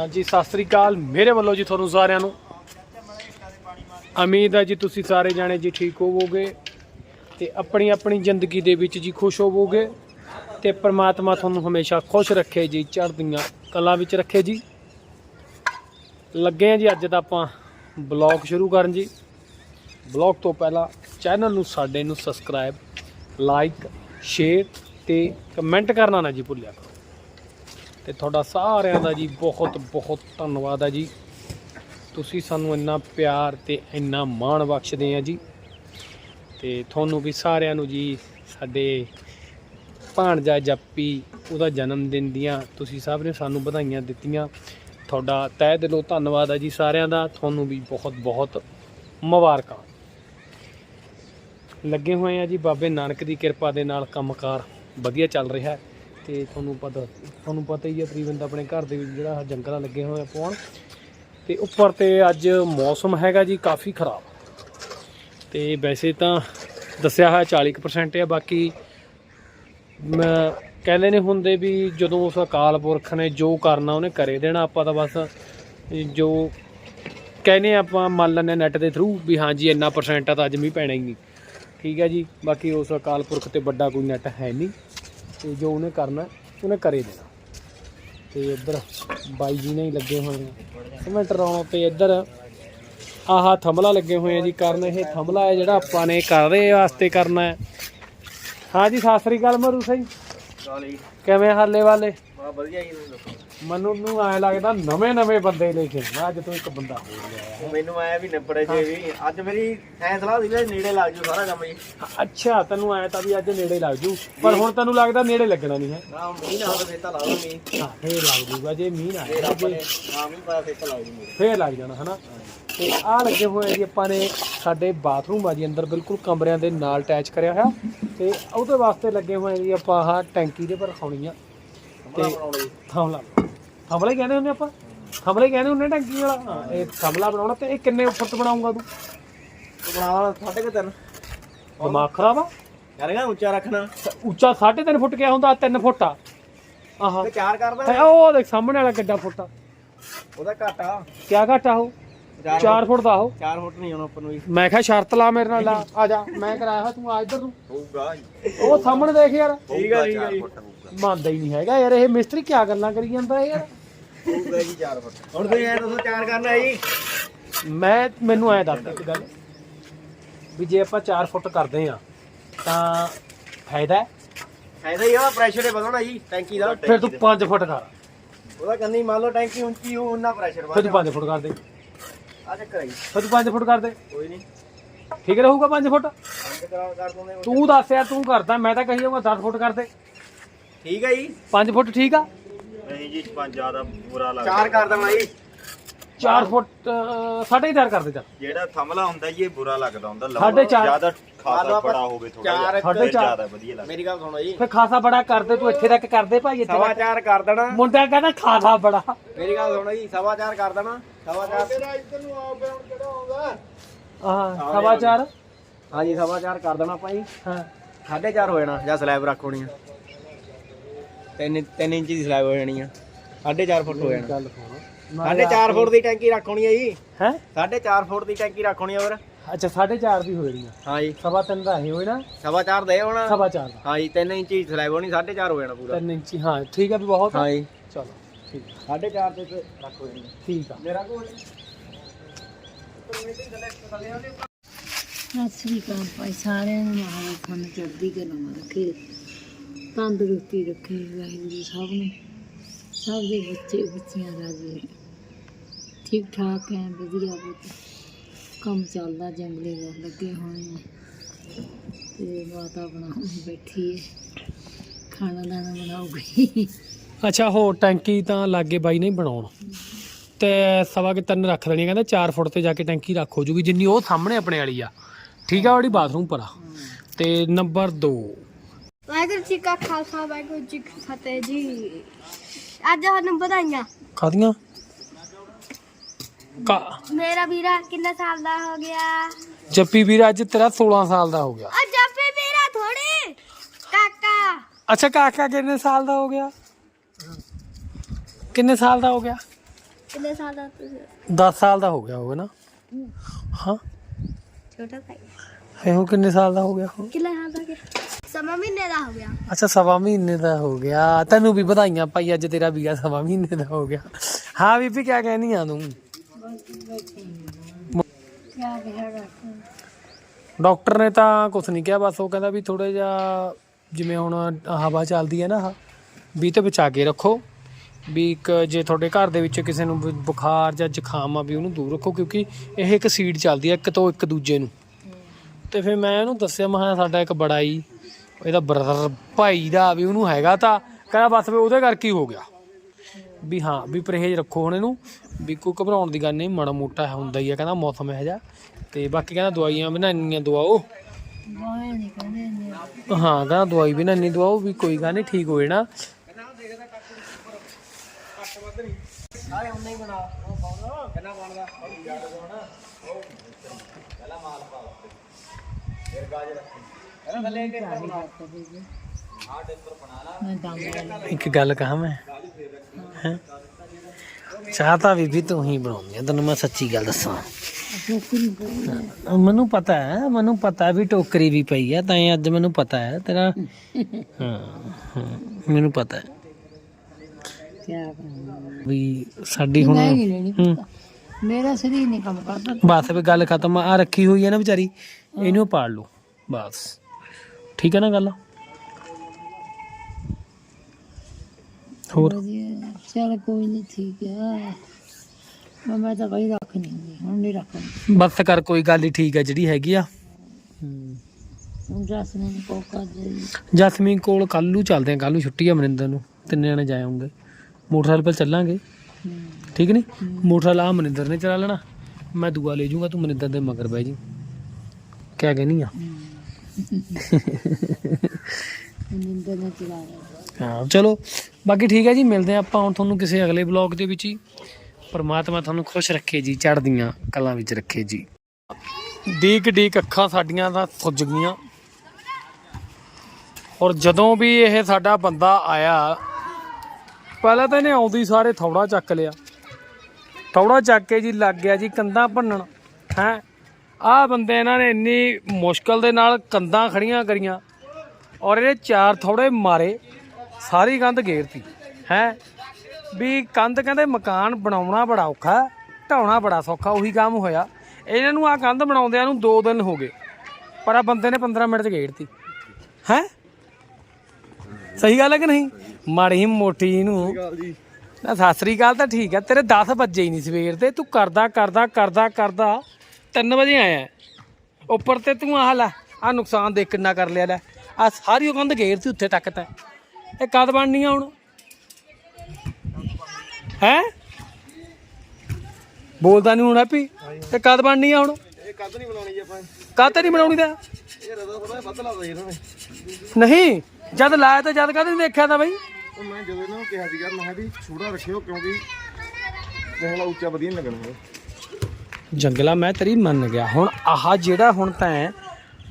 ਹਾਂਜੀ, ਸਤਿ ਸ੍ਰੀ ਅਕਾਲ। ਮੇਰੇ ਵੱਲੋਂ ਜੀ ਤੁਹਾਨੂੰ ਸਾਰਿਆਂ ਨੂੰ। ਉਮੀਦ ਹੈ ਜੀ ਤੁਸੀਂ ਸਾਰੇ ਜਾਣੇ ਜੀ ਠੀਕ ਹੋਵੋਗੇ ਤੇ ਆਪਣੀ ਆਪਣੀ ਜ਼ਿੰਦਗੀ ਦੇ ਵਿੱਚ ਜੀ ਖੁਸ਼ ਹੋਵੋਗੇ ਤੇ ਪ੍ਰਮਾਤਮਾ ਤੁਹਾਨੂੰ ਹਮੇਸ਼ਾ ਖੁਸ਼ ਰੱਖੇ ਜੀ, ਚੜ੍ਹਦੀਆਂ ਕਲਾਂ ਵਿੱਚ ਰੱਖੇ ਜੀ। ਲੱਗੇ ਆ ਜੀ ਅੱਜ ਦਾ ਆਪਾਂ ਬਲੌਗ ਸ਼ੁਰੂ ਕਰਨ ਜੀ। ਬਲੌਗ ਤੋਂ ਪਹਿਲਾਂ ਚੈਨਲ ਨੂੰ ਸਾਡੇ ਨੂੰ ਸਬਸਕ੍ਰਾਈਬ, ਲਾਈਕ, ਸ਼ੇਅਰ ਤੇ ਕਮੈਂਟ ਕਰਨਾ ਨਾ ਜੀ ਭੁੱਲਿਆ ਕਰੋ। ਤੇ ਤੁਹਾਡਾ ਸਾਰਿਆਂ ਦਾ ਜੀ ਬਹੁਤ ਬਹੁਤ ਧੰਨਵਾਦ ਆ ਜੀ। ਤੁਸੀਂ ਸਾਨੂੰ ਇੰਨਾ ਪਿਆਰ ਤੇ ਇੰਨਾ ਮਾਣ ਬਖਸ਼ਦੇ ਆ ਜੀ। ਤੇ ਤੁਹਾਨੂੰ ਵੀ ਸਾਰਿਆਂ ਨੂੰ ਜੀ ਸਾਡੇ ਭਾਣਜਾ ਜੱਪੀ, ਉਹਦਾ ਜਨਮ ਦਿਨ ਦੀਆਂ ਤੁਸੀਂ ਸਭ ਨੇ ਸਾਨੂੰ ਵਧਾਈਆਂ ਦਿੱਤੀਆਂ। ਤੁਹਾਡਾ ਤਹਿ ਦਿਲੋਂ ਧੰਨਵਾਦ ਆ ਜੀ ਸਾਰਿਆਂ ਦਾ। ਤੁਹਾਨੂੰ ਵੀ ਬਹੁਤ ਬਹੁਤ ਮੁਬਾਰਕਾਂ। ਲੱਗੇ ਹੋਏ ਆ ਜੀ ਬਾਬੇ ਨਾਨਕ ਦੀ ਕਿਰਪਾ ਦੇ ਨਾਲ ਕੰਮਕਾਰ ਵਧੀਆ ਚੱਲ ਰਿਹਾ ਹੈ। ਤੇ ਤੁਹਾਨੂੰ ਪਤਾ ਤੁਹਾਨੂੰ ਪਤਾ ਹੀ ਹੈ ਤਕਰੀਬਨ ਆਪਣੇ ਘਰ ਦੇ ਵਿੱਚ ਜਿਹੜਾ ਆਹ ਜੰਗਲਾਂ ਲੱਗੇ ਹੋਏ ਆ ਪਾਉਣ ਤੇ ਉੱਪਰ ਤੇ ਅੱਜ ਮੌਸਮ ਹੈਗਾ ਜੀ ਕਾਫੀ ਖਰਾਬ। ਤੇ ਵੈਸੇ ਤਾਂ ਦੱਸਿਆ ਹੈ 40% ਹੈ ਬਾਕੀ ਕਹਿੰਦੇ ਨੇ ਹੁੰਦੇ ਵੀ ਜਦੋਂ ਉਸ ਅਕਾਲ ਪੁਰਖ ਨੇ ਜੋ ਕਰਨਾ ਉਹਨੇ ਕਰੇ ਦੇਣਾ, ਆਪਾਂ ਤਾਂ ਬਸ ਜੋ ਕਹਿੰਦੇ ਆਪਾਂ ਮੰਨ ਲੈਂਦੇ ਨੈਟ ਦੇ ਥਰੂ ਵੀ ਹਾਂਜੀ ਇੰਨਾ ਪਰਸੈਂਟ ਆ ਤਾਂ ਅੱਜ ਮੀਂਹ ਪੈਣਾ ਹੀ ਨਹੀਂ। ਠੀਕ ਹੈ ਜੀ, ਬਾਕੀ ਉਸ ਅਕਾਲ ਪੁਰਖ ਤੇ ਵੱਡਾ ਕੋਈ ਨੈਟ ਹੈ ਨਹੀਂ। ਤੇ ਜੋ ਉਹਨੇ ਕਰਨਾ ਉਹਨੇ ਕਰੇ ਦੇਣਾ। ਤੇ ਇੱਧਰ ਬਾਈ ਜੀ ਨੇ ਹੀ ਲੱਗੇ ਹੋਏ ਨੇ। ਕਮੈਂਟ ਰਾਉਣ ਤੇ ਇੱਧਰ ਆਹ ਥੰਬਲਾ ਲੱਗੇ ਹੋਏ ਆ ਜੀ ਕਰਨ। ਇਹ ਥੰਬਲਾ ਹੈ ਜਿਹੜਾ ਆਪਾਂ ਨੇ ਕਰਦੇ ਵਾਸਤੇ ਕਰਨਾ ਹੈ। ਹਾਂ ਜੀ ਸਤਿ ਸ੍ਰੀ ਅਕਾਲ ਮਰੂ ਸਿੰਘ ਕਾਲੀ ਕਿਵੇਂ ਹਾਲੇ ਵਾਲੇ? ਬਾ ਵਧੀਆ ਜੀ ਲੋਕ ਮੈਨੂੰ ਨੂੰ ਐ ਲੱਗਦਾ ਨਵੇਂ ਨਵੇਂ ਬੰਦੇ ਲੈ ਕੇ ਆਉਣਾ ਅੱਜ ਤੋਂ ਇੱਕ ਬੰਦਾ ਹੋ ਗਿਆ ਹੈ ਮੈਨੂੰ ਆਇਆ ਵੀ ਨਿਬੜੇ ਜੇ ਵੀ ਅੱਜ ਮੇਰੀ ਐ ਸਲਾਹ ਸੀ ਵੀ ਨੇੜੇ ਲੱਗ ਜੂ ਸਾਰਾ ਕੰਮ ਜੀ। ਅੱਛਾ ਤੈਨੂੰ ਐ ਤਾਂ ਵੀ ਅੱਜ ਨੇੜੇ ਲੱਗ ਜੂ ਪਰ ਹੁਣ ਤੈਨੂੰ ਲੱਗਦਾ ਨੇੜੇ ਲੱਗਣਾ ਨਹੀਂ ਹੈ? ਨਾ ਮੀਂਹ ਨਾ ਹੋਵੇ ਫੇਰ ਤਾਂ ਲਾ ਦੋ ਮੀਂਹ। ਹਾਂ ਫੇਰ ਲੱਗ ਜੂਗਾ ਜੇ ਮੀਂਹ ਨਾ ਆਇਆ ਜੇ। ਨੇ ਨਾ ਮੀਂਹ ਪਾਇਆ ਫੇਰ ਤਾਂ ਲੱਗ ਫੇਰ ਜਾਣਾ ਹਨਾ? ਤੇ ਆ ਲੱਗੇ ਹੋਏ ਆ ਜੀ ਆਪਾਂ ਨੇ ਸਾਡੇ ਬਾਥਰੂਮ ਆ ਜੀ ਅੰਦਰ ਬਿਲਕੁਲ ਕਮਰਿਆਂ ਦੇ ਨਾਲ ਅਟੈਚ ਕਰਿਆ ਹੋਇਆ। ਤੇ ਉਹਦੇ ਵਾਸਤੇ ਲੱਗੇ ਹੋਏ ਆ ਜੀ ਆਪਾਂ ਆਹ ਟੈਂਕੀ ਦੇ ਪਰ ਰਖਾਉਣੀ ਆ। ਜੀ ਥਮਲਾ ਥਮਲਾ ਹੀ ਕਹਿੰਦੇ ਹੁੰਦੇ ਆਪਾਂ? ਥਮਲਾ ਹੀ ਕਹਿੰਦੇ ਹੁੰਦੇ ਟੈਂਕੀ ਵਾਲਾ? ਹਾਂ, ਇਹ ਥਮਲਾ ਬਣਾਉਣਾ ਤੇ ਇਹ ਕਿੰਨੇ ਫੁੱਟ ਬਣਾਉਂਗਾ ਤੂੰ? ਤੂੰ ਬਣਾ ਲਾ ਸਾਢੇ ਕੁ ਤਿੰਨ। ਦਿਮਾਗ ਖਰਾਬ ਆ? ਕਰੇਗਾ ਉੱਚਾ ਰੱਖਣਾ। ਤੇ ਉੱਚਾ 3.5 ਫੁੱਟ ਕਿਆ ਹੁੰਦਾ? 3 ਫੁੱਟ ਆ। ਆਹਾ। ਤੇ ਚਾਰ ਕਰਦਾ। ਤੇ ਉਹ ਦੇਖ ਸਾਹਮਣੇ ਵਾਲਾ ਕਿੱਡਾ ਫੁੱਟ ਆ? ਉਹਦਾ ਘਾਟਾ। ਕਿਆ ਘਟਾ ਉਹ? 4 ਫੁੱਟ। ਦਾ ਉਹ? 4 ਫੁੱਟ ਨਹੀਂ ਆਉਣਾ ਉੱਪਰ ਨੂੰ ਮੈਂ ਕਿਹਾ ਸ਼ਰਤ ਲਾ ਮੇਰੇ ਨਾਲ ਆ ਜਾ ਮੈਂ ਕਰਾਇਆ ਹੋਇਆ, ਤੂੰ ਆ ਇੱਧਰ ਨੂੰ। ਹੋਊਗਾ ਉਹ ਸਾਹਮਣੇ ਦੇਖ ਯਾਰ। ਠੀਕ ਹੈ ਠੀਕ ਹੈ ਜੀ ਮੰਨਦਾ ਹੀ ਨਹੀਂ ਹੈਗਾ ਯਾਰ ਇਹ ਮਿਸਤਰੀ ਕਿਆ ਗੱਲਾਂ ਕਰੀ ਜਾਂਦਾ ਯਾਰ? ਹੋਊਗਾ ਜੀ 4 ਫੁੱਟ ਹੁਣ ਤੁਸੀਂ ਐ ਦੱਸੋ ਚਾਰ ਕਰਨਾ ਜੀ? ਮੈਂ ਮੈਨੂੰ ਐ ਦੱਸ ਇੱਕ ਗੱਲ ਵੀ ਜੇ ਆਪਾਂ 4 ਫੁੱਟ ਕਰਦੇ ਆ ਤਾਂ ਫਾਇਦਾ ਹੈ? ਐਸਾ ਹੀ ਆ ਪ੍ਰੈਸ਼ਰ ਹੀ ਵਧਣਾ ਜੀ ਟੈਂਕੀ ਦਾ। ਫਿਰ ਤੂੰ 5 ਫੁੱਟ ਕਰ। ਉਹਦਾ ਕੰਨੀ ਮੰਨ ਲਓ ਟੈਂਕੀ ਉੱਚੀ ਹੋ ਉਹਨਾਂ ਪ੍ਰੈਸ਼ਰ ਫਿਰ ਤੂੰ ਵਧਣਾ 5 ਫੁੱਟ ਕਰ ਦੇ। ਆ ਚੱਕਰ ਜੀ। ਫਿਰ ਤੂੰ 5 ਫੁੱਟ ਕਰ ਦੇ। ਕੋਈ ਨਹੀਂ। ਠੀਕ ਰਹੂਗਾ 5 ਫੁੱਟ? ਅੰਕ ਕਰਾ ਕਰ ਦੋਨੇ ਤੂੰ ਦੱਸ ਯਾਰ ਤੂੰ ਕਰਦਾ ਮੈਂ ਤਾਂ ਕਹੀ ਜਾਊਂਗਾ 10 ਫੁੱਟ ਕਰ ਦੇ। ਠੀਕ ਹੈ ਜੀ? 5 ਫੁੱਟ ਠੀਕ ਆ? ਨਹੀਂ ਜੀ ਪੰਜ ਜ਼ਿਆਦਾ ਬੁਰਾ ਲੱਗਦਾ। ਚਾਰ ਕਰ ਦੇਣਾ ਜੀ। 4 ਫੁੱਟ ਅਹ, ਸਾਢੇ ਹੀ ਚਾਰ ਕਰ ਦੇ ਚੱਲ। ਜਿਹੜਾ ਥਮਲਾ ਹੁੰਦਾ ਜੀ ਇਹ ਬੁਰਾ ਲੱਗਦਾ ਹੁੰਦਾ। ਸਾਢੇ ਚਾਰ। ਜ਼ਿਆਦਾ ਖਾਸਾ ਆਪਾਂ ਬੜਾ ਹੋਵੇ ਥੋੜਾ ਚਾਰ ਇੱਕ- ਸਾਢੇ ਚਾਰ। ਜ਼ਿਆਦਾ ਵਧੀਆ ਲੱਗਦਾ। ਮੇਰੀ ਗੱਲ ਸੁਣੋ ਜੀ। ਫਿਰ ਖਾਸਾ ਬੜਾ ਕਰਦੇ ਤੂੰ ਇੱਥੇ ਤੱਕ ਕਰਦੇ ਭਾਈ ਇੱਥੇ ਸਵਾ ਤੱਕ। ਚਾਰ ਕਰ ਦੇਣਾ। ਮੁੰਡਾ ਕਹਿੰਦਾ ਖਾਸਾ ਬੜਾ। ਮੇਰੀ ਗੱਲ ਸੁਣੋ ਜੀ ਸਵਾ ਚਾਰ ਕਰ ਦੇਣਾ। ਸਵਾ ਚਾਰ। ਤੇਰਾ ਇੱਧਰ ਨੂੰ ਆ ਪਿਆ ਹੁਣ ਕਿਹੜਾ ਆਉਂਦਾ। ਹਾਂ ਸਵਾ ਚਾਰ। ਹਾਂਜੀ ਸਵਾ ਚਾਰ ਕਰ ਦੇਣਾ ਜੀ ਹਾਂ। ਸਾਢੇ ਚਾਰ ਹੋ ਜਾਣਾ ਜਾਂ ਸਲੈਬ ਰੱਖ ਹੋਣੀ ਆ। ਤਿੰਨ ਤਿੰਨ ਇੰਚ ਦੀ ਸਲੈਬ ਹੋ ਜਾਣੀ ਆ। ਸਾਢੇ ਚਾਰ ਫੁੱਟ ਹੋ ਜਾਣਾ। ਸਾਢੇ ਚਾਰ ਫੁੱਟ ਦੀ ਟੈਂਕੀ ਰੱਖ ਹੋਣੀ ਆ ਜੀ। ਹੈ? ਸਾਢੇ ਚਾਰ ਫੁੱਟ ਦੀ ਟੈਂਕੀ ਰੱਖ ਹੋਣੀ ਆ ਫਿਰ ਅੱਛਾ ਸਾਢੇ ਚਾਰ ਦੀ ਹੋ ਜਾਣੀ ਆ। ਹਾਂ ਜੀ। ਸਵਾ ਤਿੰਨ ਦਾ ਇਹ ਹੋਈ ਨਾ ਸਵਾ ਚਾਰ ਦੇ ਹੋਣਾ। ਸਵਾ ਚਾਰ ਦਾ। ਹਾਂ ਜੀ ਤਿੰਨ ਇੰਚ ਦੀ ਸਲੈਬ ਹੋਣੀ ਸਾਢੇ ਚਾਰ ਹੋ ਜਾਣਾ ਪੂਰਾ। ਤਿੰਨ ਇੰਚੀ ਹਾਂ ਠੀਕ ਆ ਵੀ ਬਹੁਤ। ਹਾਂ ਜੀ। ਚਲੋ ਠੀਕ ਤੇ ਤੇ ਰੱਖ ਹੋ ਜਾਣੀ ਠੀਕ ਆ। ਮੇਰਾ ਕੋਲ ਸਤਿ ਸ੍ਰੀ ਅਕਾਲ ਭਾਈ ਸਾਰਿਆਂ ਨੂੰ ਮਹਾਰਾਜ ਤੁਹਾਨੂੰ ਚੜ੍ਹਦੀ ਕਲਾ ਰੱਖੇ ਤੰਦਰੁਸਤੀ ਰੱਖੇ ਵਾਹਿਗੁਰੂ ਸਭ ਨੂੰ। ਸਭ ਦੇ ਬੱਚੇ ਬੱਚੀਆਂ ਰਾਜੀ ਰਹਿਣ। ਠੀਕ ਠਾਕ ਹੈ, ਵਧੀਆ ਬਹੁਤ। ਕੰਮ ਚੱਲਦਾ, ਜੰਗਲੇ ਦਾ ਲੱਗੇ ਹੋਏ ਆ ਤੇ ਮਾਤਾ ਬਣਾਉਣ ਬੈਠੀ ਹੈ। ਖਾਣਾ ਦਾਣਾ ਬਣਾਉਗੀ। ਅੱਛਾ, ਹੋਰ ਟੈਂਕੀ ਤਾਂ ਲਾਗੇ ਬਾਈ ਨਹੀਂ ਬਣਾਉਣ। ਤੇ ਸਵਾ ਕੇ ਤਿੰਨ ਰੱਖ ਦੇਣੀ ਕਹਿੰਦਾ 4 ਫੁੱਟ ਤੇ ਜਾ ਕੇ ਟੈਂਕੀ ਰੱਖ ਹੋ ਜੂਗੀ। ਜਿੰਨੀ ਉਹ ਸਾਹਮਣੇ ਆਪਣੇ ਵਾਲੀ ਆ। ਠੀਕ ਆ ਉਹਦੀ ਬਾਥਰੂਮ ਪਰ। ਆ ਤੇ ਨੰਬਰ 2 ਵਾਹਿਗੁਰੂ ਜੀ ਕਾ ਖਾਲਸਾ ਵਾਹਿਗੁਰੂ ਜੀ ਕੀ ਫਤਿਹ ਜੀ। ਅੱਜ ਸਾਨੂੰ ਵਧਾਈਆਂ। ਖਾਦੀਆਂ ਕਾ ਮੇਰਾ ਵੀਰਾ ਕਿੰਨੇ ਸਾਲ ਦਾ ਹੋ ਗਿਆ? ਜੱਪੀ ਵੀਰ ਅੱਜ ਤੇਰਾ 16 ਸਾਲ ਦਾ ਹੋ ਗਿਆ। ਅੱਜ ਆਪੇ ਮੇਰਾ ਥੋੜੇ ਕਾਕਾ। ਅੱਛਾ ਕਾਕਾ ਕਿੰਨੇ ਸਾਲ ਦਾ ਹੋ ਗਿਆ? ਕਿੰਨੇ ਸਾਲ ਦਾ ਹੋ ਗਿਆ? ਕਿੰਨੇ ਸਾਲ ਦਾ 10 ਸਾਲ ਦਾ ਹੋ ਗਿਆ ਹੋਗਾ ਨਾ। ਹਾਂ। ਛੋਟਾ ਭਾਈ। ਇਹੋ ਕਿੰਨੇ ਸਾਲ ਦਾ ਹੋ ਗਿਆ ਕਿੰਨੇ ਸਾਲ ਦਾ ਹੋ ਗਿਆ? ਸਵਾ ਮਹੀਨੇ ਦਾ ਹੋ ਗਿਆ। ਅੱਛਾ ਸਵਾ ਮਹੀਨੇ ਦਾ ਹੋ ਗਿਆ। ਤੈਨੂੰ ਵੀ ਵਧਾਈਆਂ ਭਾਈ, ਅੱਜ ਤੇਰਾ ਵੀਰਾ ਸਵਾ ਮਹੀਨੇ ਦਾ ਹੋ ਗਿਆ। ਵੀ ਜਿਵੇਂ ਹੁਣ ਹਵਾ ਚੱਲਦੀ ਹੈ ਨਾ ਵੀ ਤੇ ਬਚਾ ਕੇ ਰੱਖੋ। ਵੀ ਇੱਕ ਜੇ ਤੁਹਾਡੇ ਘਰ ਦੇ ਵਿੱਚ ਕਿਸੇ ਨੂੰ ਬੁਖਾਰ ਜਾਂ ਜ਼ੁਕਾਮ ਆ, ਵੀ ਉਹਨੂੰ ਦੂਰ ਰੱਖੋ, ਕਿਉਂਕਿ ਇਹ ਇੱਕ ਸੀਡ ਚੱਲਦੀ ਹੈ ਇੱਕ ਤੋਂ ਇੱਕ ਦੂਜੇ ਨੂੰ। ਤੇ ਫਿਰ ਮੈਂ ਇਹਨੂੰ ਦੱਸਿਆ, ਮੈਂ ਸਾਡਾ ਇੱਕ ਬੜਾਈ ਇਹਦਾ ਬਰਦਰ ਭਾਈ ਦਾ ਵੀ ਉਹਨੂੰ ਹੈਗਾ ਤਾਂ, ਕਹਿੰਦਾ ਬਸ ਵੀ ਉਹਦੇ ਕਰਕੇ ਹੀ ਹੋ ਗਿਆ। ਵੀ ਹਾਂ, ਵੀ ਪਰਹੇਜ਼ ਰੱਖੋ ਹੁਣ ਇਹਨੂੰ, ਵੀ ਕੋਈ ਘਬਰਾਉਣ ਦੀ ਗੱਲ ਨਹੀਂ, ਮਾੜਾ ਮੋਟਾ ਹੁੰਦਾ ਹੀ ਆ, ਕਹਿੰਦਾ ਮੌਸਮ ਇਹੋ ਜਿਹਾ। ਤੇ ਬਾਕੀ ਕਹਿੰਦਾ ਦਵਾਈਆਂ ਵੀ ਨਾ ਇੰਨੀਆਂ ਦਵਾਓ। ਹਾਂ, ਕਹਿੰਦਾ ਦਵਾਈ ਵੀ ਨਾ ਇੰਨੀ ਦਵਾਓ, ਵੀ ਕੋਈ ਗੱਲ ਨਹੀਂ, ਠੀਕ ਹੋ ਜਾਣਾ। ਮੈਂ ਦਮ ਲੈ ਇੱਕ ਗੱਲ ਕਹਾਂ ਮੈਂ? ਹੈਂ? ਚਾਹ ਤਾਂ ਬੀਬੀ ਤੂੰ ਹੀ ਬਣਾਉਂਦੀ ਆ ਤੈਨੂੰ ਮੈਂ ਸੱਚੀ ਗੱਲ ਦੱਸਾਂ। ਮੈਨੂੰ ਪਤਾ ਹੈ ਮੈਨੂੰ ਪਤਾ ਵੀ ਟੋਕਰੀ ਵੀ ਪਈ ਹੈ ਤਾਂ ਇਹ ਅੱਜ ਮੈਨੂੰ ਪਤਾ ਹੈ ਤੇਰਾ। ਹਾਂ ਹਾਂ, ਮੈਨੂੰ ਪਤਾ ਹੈ। ਵੀ ਸਾਡੀ ਹੁਣ ਮੈਂ ਨਹੀਂ ਲੈਣੀ ਹੂੰ। ਪਤਾ। ਮੇਰਾ ਸਰੀਰ ਨਹੀਂ ਕੰਮ ਕਰਦਾ। ਬਸ ਵੀ ਗੱਲ ਖਤਮ ਆ। ਰੱਖੀ ਹੋਈ ਹੈ ਨਾ ਵਿਚਾਰੀ ਇਹਨੂੰ ਪਾੜ ਲਓ। ਬਸ। ਠੀਕ ਹੈ ਨਾ ਗੱਲ? ਹੋਰ? ਵਧੀਆ। ਚਲ ਕੋਈ ਨਹੀਂ ਠੀਕ ਹੈ ਮੈਂ ਮੈਂ ਤਾਂ ਕਹੀ ਰੱਖ ਨਹੀਂ ਹੁੰਦੀ। ਹੁਣ ਨਹੀਂ ਰੱਖਣੀ। ਬਸ ਕਰ ਕੋਈ ਗੱਲ ਹੀ ਠੀਕ ਹੈ ਜਿਹੜੀ ਹੈਗੀ ਆ। ਹੁਣ ਜਸ ਨੇ ਕੋਕਾ ਦੇ ਜਸਮੀਨ ਕੋਲ ਕੱਲ ਨੂੰ ਚੱਲਦੇ ਆ ਕੱਲ ਨੂੰ ਛੁੱਟੀ ਆ ਮਨਿੰਦਰ ਨੂੰ। ਤਿੰਨੇ ਜਣੇ ਜਾਏਂਗੇ ਮੋਟਰਸਾਈਕਲ 'ਤੇ ਚੱਲਾਂਗੇ। ਠੀਕ ਨਹੀਂ ਮੋਟਰਸਾਈਕਲ ਆ ਮਨਿੰਦਰ ਨੇ ਚਲਾ ਲੈਣਾ। ਮੈਂ ਦੂਆ ਲੈ ਜਾਊਂਗਾ ਤੂੰ ਮਨਿੰਦਰ ਦੇ ਮਗਰ ਬਹਿ ਜੀ। ਕਿਆ ਕਹਿਨੀ ਆ? ਨਿੰਦਰ ਨੇ ਚਲਾ ਹਾਂ, ਚਲੋ, ਬਾਕੀ ਠੀਕ ਹੈ ਜੀ, ਮਿਲਦੇ ਆ ਆਪਾਂ ਹੁਣ ਤੁਹਾਨੂੰ ਕਿਸੇ ਅਗਲੇ ਬਲੌਗ ਦੇ ਵਿੱਚ ਹੀ। ਪਰਮਾਤਮਾ ਤੁਹਾਨੂੰ ਖੁਸ਼ ਰੱਖੇ ਜੀ, ਚੜ੍ਹਦੀਆਂ ਕਲਾਂ ਵਿੱਚ ਰੱਖੇ ਜੀ। ਡੀਕ ਡੀਕ ਅੱਖਾਂ ਸਾਡੀਆਂ ਤਾਂ ਸੁੱਜ ਗਈਆਂ। ਔਰ ਜਦੋਂ ਵੀ ਇਹ ਸਾਡਾ ਬੰਦਾ ਆਇਆ, ਪਹਿਲਾਂ ਤਾਂ ਇਹਨੇ ਆਉਂਦੀ ਸਾਰੇ ਥੌੜਾ ਚੱਕ ਲਿਆ। ਥੌੜਾ ਚੱਕ ਕੇ ਜੀ ਲੱਗ ਗਿਆ ਜੀ ਕੰਧਾਂ ਭੰਨਣ, ਹੈ? ਆਹ ਬੰਦੇ ਇਹਨਾਂ ਨੇ ਇੰਨੀ ਮੁਸ਼ਕਲ ਦੇ ਨਾਲ ਕੰਧਾਂ ਖੜੀਆਂ ਕਰੀਆਂ ਔਰ ਇਹਨੇ ਚਾਰ ਥੋੜੇ ਮਾਰੇ ਸਾਰੀ ਕੰਧ ਘੇਰਤੀ ਹੈ? ਵੀ ਕੰਧ ਕਹਿੰਦੇ ਮਕਾਨ ਬਣਾਉਣਾ ਬੜਾ ਔਖਾ ਢਾਉਣਾ ਬੜਾ ਸੌਖਾ ਉਹੀ ਕੰਮ ਹੋਇਆ। ਇਹਨਾਂ ਨੂੰ ਆ ਕੰਧ ਬਣਾਉਂਦਿਆਂ ਨੂੰ 2 ਦਿਨ ਹੋ ਗਏ ਪਰ ਆ ਬੰਦੇ ਨੇ 15 ਮਿੰਟ ਚ ਘੇਰਤੀ। ਹੈ? ਸਹੀ ਗੱਲ ਹੈ ਕਿ ਨਹੀਂ? ਮਾੜੀ ਮੋਟੀ ਨੂੰ ਨਾ ਸਤਿ ਸ੍ਰੀ ਅਕਾਲ ਤਾਂ ਠੀਕ ਹੈ ਤੇਰੇ 10 ਵਜੇ ਹੀ ਨਹੀਂ ਸਵੇਰ ਦੇ ਤੂੰ ਕਰਦਾ ਕਰਦਾ ਕਰਦਾ ਕਰਦਾ। 3 ਵਜੇ ਆਇਆ ਉੱਪਰ ਤੇ ਤੂੰ ਆਹ ਲੈ ਆ ਨੁਕਸਾਨ ਦੇਖ ਕਿੰਨਾ ਕਰ ਲਿਆ ਲੈ। ਆ ਸਾਰੀ ਉਹ ਕੰਧ ਘੇਰਤੀ ਉੱਥੇ ਤੱਕ ਤਾਂ। ਇਹ ਕਦ ਬਣਨੀ ਆ ਹੁਣ? ਹੈ? ਬੋਲਦਾ ਨਹੀਂ ਹੁਣ ਹੈਪੀ। ਤੇ ਕਦ ਬਣਨੀ ਆ ਹੁਣ? ਇਹ ਕੱਦ ਨਹੀਂ ਬਣਾਉਣੀ ਜੀ ਆਪਾਂ? ਕਦ ਨਹੀਂ ਬਣਾਉਣੀ ਤਾਂ? ਇਹ ਰਦਾ ਥੋੜਾ ਵੱਧ ਲਾਦਾ ਇਹਨਾਂ ਨੇ। ਨਹੀਂ ਜਦ ਲਾਇਆ ਤਾਂ ਜਦ ਕਦ ਨਹੀਂ ਦੇਖਿਆ ਤਾਂ ਬਈ। ਮੈਂ ਜਦੋਂ ਇਹਨਾਂ ਨੂੰ ਕਿਹਾ ਸੀਗਾ ਮੈਂ ਕਿਹਾ ਵੀ ਛੋੜਾ ਰੱਖਿਓ ਕਿਉਂਕਿ ਦੇਖਣਾ ਉੱਚਾ ਵਧੀਆ ਲੱਗਣਾ। ਜੰਗਲਾ ਮੈਂ ਤੇਰੀ ਮੰਨ ਗਿਆ। ਹੁਣ ਆਹ ਜਿਹੜਾ ਹੁਣ ਤੈਂ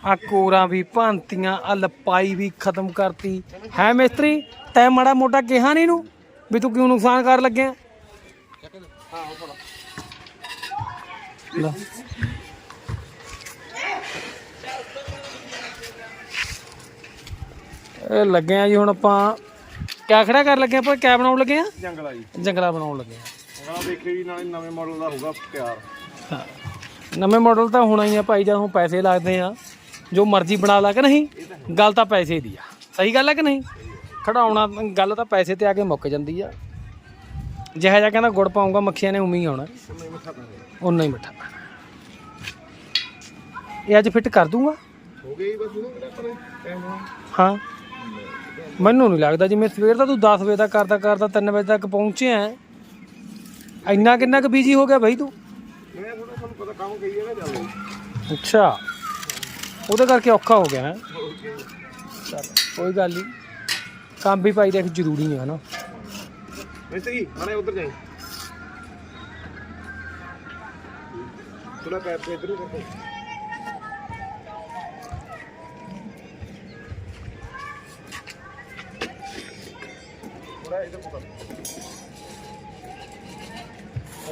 ਆ ਕੋਰਾਂ ਵੀ ਭਾਂਤੀਆਂ ਆ ਲਪਾਈ ਵੀ ਖਤਮ ਕਰਤੀ। ਹੈ ਮਿਸਤਰੀ ਤੈਂ ਮਾੜਾ ਮੋਟਾ ਕਿਹਾ ਨਹੀਂ ਨੂੰ ਵੀ ਤੂੰ ਕਿਉਂ ਨੁਕਸਾਨ ਕਰ ਲੱਗਿਆ। ਇਹ ਲੱਗੇ ਆ ਜੀ ਹੁਣ ਆਪਾਂ ਕਿਆ ਖੜਾ ਕਰ ਲੱਗੇ ਆਪਾਂ? ਕਿਆ ਬਣਾਉਣ ਲੱਗੇ ਆ? ਜੰਗਲਾ ਜੀ। ਜੰਗਲਾ ਬਣਾਉਣ ਲੱਗੇ ਆ। ਜੰਗਲਾ ਦੇਖੇ ਜੀ ਨਾਲੇ ਨਵੇਂ ਮਾਡਲ ਦਾ ਹੋਊਗਾ ਤਿਆਰ। ਹਾਂ। ਨਵੇਂ ਮਾਡਲ ਤਾਂ ਹੋਣਾ ਹੀ ਆ ਭਾਈ ਜਦੋਂ ਪੈਸੇ ਲੱਗਦੇ ਆ। ਜੋ ਮਰਜ਼ੀ ਬਣਾ ਲਾ ਕਿ ਨਹੀਂ, ਗੱਲ ਤਾਂ ਪੈਸੇ ਦੀ ਆ। ਸਹੀ ਗੱਲ ਹੈ ਕਿ ਨਹੀਂ? ਖੜਾਉਣਾ ਗੱਲ ਤਾਂ ਪੈਸੇ ਤੇ ਆ ਕੇ ਮੁੱਕ ਜਾਂਦੀ ਆ। ਜਿਹੋ ਜਿਹਾ ਕਹਿੰਦਾ ਗੁੜ ਪਾਉਂਗਾ ਮੱਖੀਆਂ ਨੇ ਉਮੀ ਆਉਣਾ। ਉਨਾ ਹੀ ਮਿੱਠਾ ਪੈਣਾ ਇਹ ਅੱਜ ਫਿੱਟ ਕਰ ਦੂੰਗਾ? ਹੋ। ਗਈ ਬਸ ਇਹਨੂੰ ਹਾਂ ਮੈਨੂੰ ਨਹੀਂ ਲੱਗਦਾ ਜਿਵੇਂ ਸਵੇਰ ਦਾ ਤੂੰ 10 ਵਜੇ ਤੱਕ ਕਰਦਾ ਕਰਦਾ 3 ਵਜੇ ਤੱਕ ਪਹੁੰਚਿਆ। ਹੈ। ਇੰਨਾ ਕਿੰਨਾ ਕੁ ਬਿਜ਼ੀ ਹੋ ਗਿਆ ਬਾਈ ਤੂੰ? ਮੈਂ ਥੋੜਾ ਤੁਹਾਨੂੰ ਪਤਾ ਕੰਮ ਕਹੀ ਹੈ ਨਾ ਚੱਲ ਅੱਛਾ। ਉਹਦੇ ਕਰਕੇ ਔਖਾ ਹੋ ਗਿਆ ਹੈ ਚੱਲ ਕੋਈ ਗੱਲ ਨਹੀਂ ਕੰਮ ਵੀ ਭਾਈ ਦੇਖ ਜ਼ਰੂਰੀ ਹੈ ਨਾ ਮਿਸਤਰੀ ਮਾਰੇ ਉਧਰ ਜਾਈ। ਥੋੜਾ ਪੈਪ ਤੇ ਇਧਰ ਨੂੰ ਰੱਖੋ ਥੋੜਾ ਇਧਰ ਪਕੜ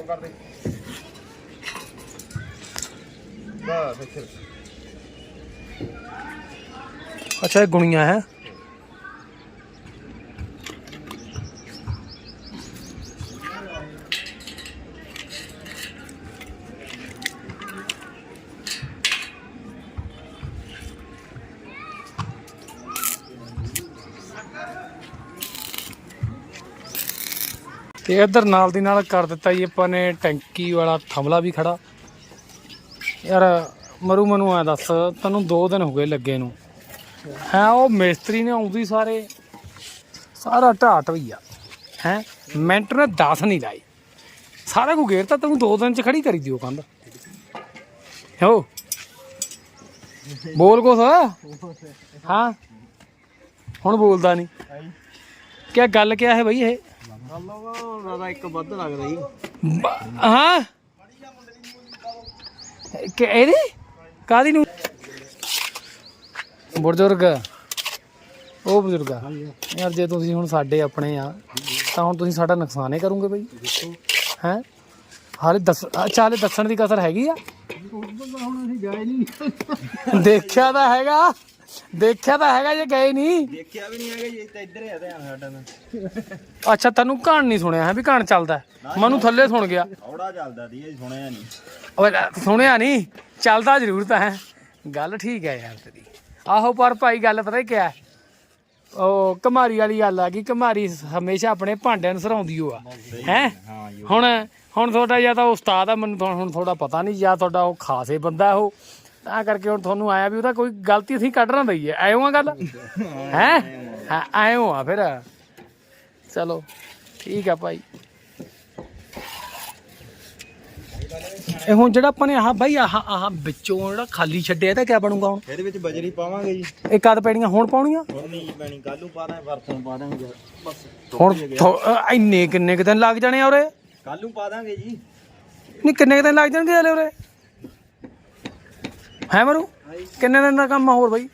ਕਰ ਦੇ। ਅੱਛਾ, ਇਹ ਗੁਣੀਆਂ ਹੈ। ਤੇ ਇੱਧਰ ਨਾਲ ਦੀ ਨਾਲ ਕਰ ਦਿੱਤਾ ਜੀ ਆਪਾਂ ਨੇ ਟੈਂਕੀ ਵਾਲਾ ਥਮਲਾ ਵੀ ਖੜਾ। ਯਾਰ ਮਰੂ ਮਨੂੰ ਆ ਦੱਸ ਤੈਨੂੰ 2 ਦਿਨ ਹੋ ਗਏ ਲੱਗੇ ਨੂੰ। ਹੈ ਉਹ ਮਿਸਤਰੀ ਨੇ ਆਉਂਦੀ ਸਾਰੇ ਸਾਰਾ ਢਾਟ ਹੋਈ ਆ। ਹੈ ਮਿੰਟ ਨੇ 10 ਨਹੀਂ ਲਾਈ। ਸਾਰਾ ਕੁ ਗੇਰ ਤਾਂ ਤੈਨੂੰ 2 ਦਿਨ ਚ ਖੜੀ ਕਰੀ ਦਿਓ ਕੰਧ। ਹੋ। ਬੋਲ ਕੁਛ? ਹਾਂ। ਹੁਣ ਬੋਲਦਾ ਨਹੀਂ। ਕਿਆ ਗੱਲ ਕਿਆ ਹੈ ਬਈ ਇਹ? ਅੱਲਾ ਦਾਦਾ ਇੱਕ ਵੱਧ ਲੱਗਦਾ ਜੀ ਹਾਂ। ਕਿ ਇਹਦੀ? ਕਾਦੀ ਨੂੰ? ਬਜ਼ੁਰਗ। ਉਹ ਬਜ਼ੁਰਗ ਆ। ਯਾਰ ਜੇ ਤੁਸੀਂ ਹੁਣ ਸਾਡੇ ਆਪਣੇ ਆ ਤਾਂ ਹੁਣ ਤੁਸੀਂ ਸਾਡਾ ਨੁਕਸਾਨ ਹੀ ਕਰੋਗੇ ਬਈ। ਹੈ? ਹਾਲੇ ਦੱਸ ਅੱਛਾ ਹਾਲੇ ਦੱਸਣ ਦੀ ਕਸਰ ਹੈਗੀ ਆ? ਹੁਣ ਅਸੀਂ ਗਏ ਨਹੀਂ ਦੇਖਿਆ ਤਾਂ ਹੈਗਾ। ਦੇਖਿਆ ਤਾਂ ਹੈਗਾ ਜੇ ਗਏ ਨਹੀਂ ਦੇਖਿਆ ਵੀ ਨਹੀਂ ਹੈਗਾ ਜੀ ਤਾਂ ਇੱਧਰ ਹੀ ਆ ਧਿਆਨ ਸਾਡਾ ਤਾਂ। ਅੱਛਾ ਤੈਨੂੰ ਕਹਾਣ ਨਹੀਂ ਸੁਣਿਆ ਹੈ ਵੀ ਕਹਾਣ ਚੱਲਦਾ ਹੈ। ਮੈਨੂੰ ਥੱਲੇ ਸੁਣ ਗਿਆ। ਔੜਾ ਚੱਲਦਾ ਦੀ ਸੁਣਿਆ ਨਹੀਂ ਓਏ ਸੁਣਿਆ ਨਹੀਂ ਚੱਲਦਾ ਜ਼ਰੂਰ ਤਾਂ ਹੈ। ਗੱਲ ਠੀਕ ਹੈ ਯਾਰ ਤੇਰੀ। ਆਹੋ ਪਰ ਭਾਈ ਗੱਲ ਪਤਾ ਕਿਆ ਹੈ? ਉਹ ਕਮਾਰੀ ਵਾਲੀ ਗੱਲ ਆ ਕਿ ਕਮਾਰੀ ਹਮੇਸ਼ਾ ਆਪਣੇ ਭਾਂਡਿਆਂ ਨੂੰ ਸਰਾਉਂਦੀ ਓ ਆ। ਹੈ ਹੁਣ ਹੁਣ ਤੁਹਾਡਾ ਜਾਂ ਤਾਂ ਉਸਤਾਦ ਆ ਮੈਨੂੰ ਹੁਣ ਥੋੜਾ ਪਤਾ ਨਹੀਂ ਜਾਂ ਤੁਹਾਡਾ ਉਹ ਖਾਸੇ ਬੰਦਾ ਉਹ। ਤਾਂ ਕਰਕੇ ਹੁਣ ਤੁਹਾਨੂੰ ਆਇਆ ਵੀ ਉਹਦਾ ਕੋਈ ਗਲਤੀ ਅਸੀਂ ਕੱਢ ਨਾ ਦਈਏ। ਐਉਂ ਆ ਗੱਲ? ਹੈ? ਹਾਂ ਐਉਂ ਆ ਫਿਰ। ਚਲੋ ਠੀਕ ਆ ਭਾਈ। ਇਹ ਹੁਣ ਜਿਹੜਾ ਆਪਾਂ ਨੇ ਆਹ ਬਾਈ ਆਹ ਆਹ ਵਿੱਚੋਂ ਜਿਹੜਾ ਖਾਲੀ ਛੱਡਿਆ ਇਹਦਾ ਕਿਆ ਬਣੂਗਾ ਹੁਣ? ਇਹਦੇ ਵਿੱਚ ਬਜਰੀ ਪਾਵਾਂਗੇ ਜੀ। ਇਹ ਕਦ ਪੈਣੀਆਂ ਹੁਣ ਪਾਉਣੀਆਂ? ਹੁਣ ਨਹੀਂ ਪੈਣੀ ਕੱਲ ਨੂੰ ਪਾ ਦਾਂਗੇ ਪਰਸੋਂ ਪਾ ਦਾਂਗੇ ਬਸ ਹੁਣ ਥੋ- ਅ, ਇੰਨੇ ਕਿੰਨੇ ਕੁ ਦਿਨ ਲੱਗ ਜਾਣੇ ਆ ਉਰੇ? ਕੱਲ ਨੂੰ ਪਾ ਦਾਂਗੇ ਜੀ। ਨਹੀਂ ਕਿੰਨੇ ਕੁ ਦਿਨ ਲੱਗ ਜਾਣਗੇ ਹਲੇ ਉਰੇ? ਹੈ ਮਰੂ? ਕਿੰਨੇ ਦਿਨ ਦਾ ਕੰਮ ਆ ਹੋਰ ਬਾਈ?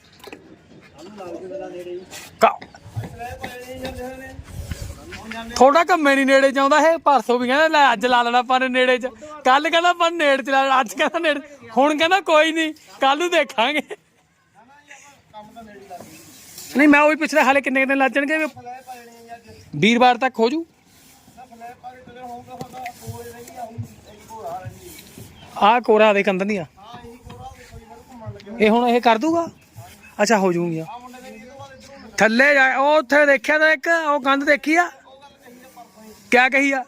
ਥੋੜਾ ਕੰਮੇ ਨਹੀਂ ਨੇੜੇ ਚ ਆਉਂਦਾ, ਇਹ ਪਰਸੋਂ ਵੀ ਕਹਿੰਦਾ, ਲੈ ਅੱਜ ਲਾ ਲੈਣਾ ਆਪਾਂ ਨੇ ਨੇੜੇ ਚ। ਕੱਲ ਕਹਿੰਦਾ ਆਪਾਂ ਨੇੜੇ ਚ ਲਾ ਲੈਣਾ, ਅੱਜ ਕਹਿੰਦਾ ਨੇੜੇ ਹੁਣ ਕਹਿੰਦਾ ਕੋਈ ਨਹੀਂ ਕੱਲ ਨੂੰ ਦੇਖਾਂਗੇ। ਨਹੀਂ, ਮੈਂ ਉਹ ਵੀ ਰਿਹਾ ਹਾਲੇ ਕਿੰਨੇ ਕੁ ਦਿਨ ਲੱਗ ਜਾਣਗੇ? ਵੀਰਵਾਰ ਤੱਕ ਹੋ ਜੂ? ਆਹ ਕੋਰਾ ਦੇ ਕੰਧ ਆ ਇਹ ਹੁਣ ਇਹ ਕਰ ਦੂਗਾ? ਅੱਛਾ, ਹੋ ਜੂਗੀਆਂ ਥੱਲੇ ਜਾ, ਉਹ ਉੱਥੇ ਦੇਖਿਆ ਤਾਂ ਇੱਕ, ਉਹ ਕੰਧ ਦੇਖੀ ਆ? ਕਿਆ ਕਹੀ ਆ?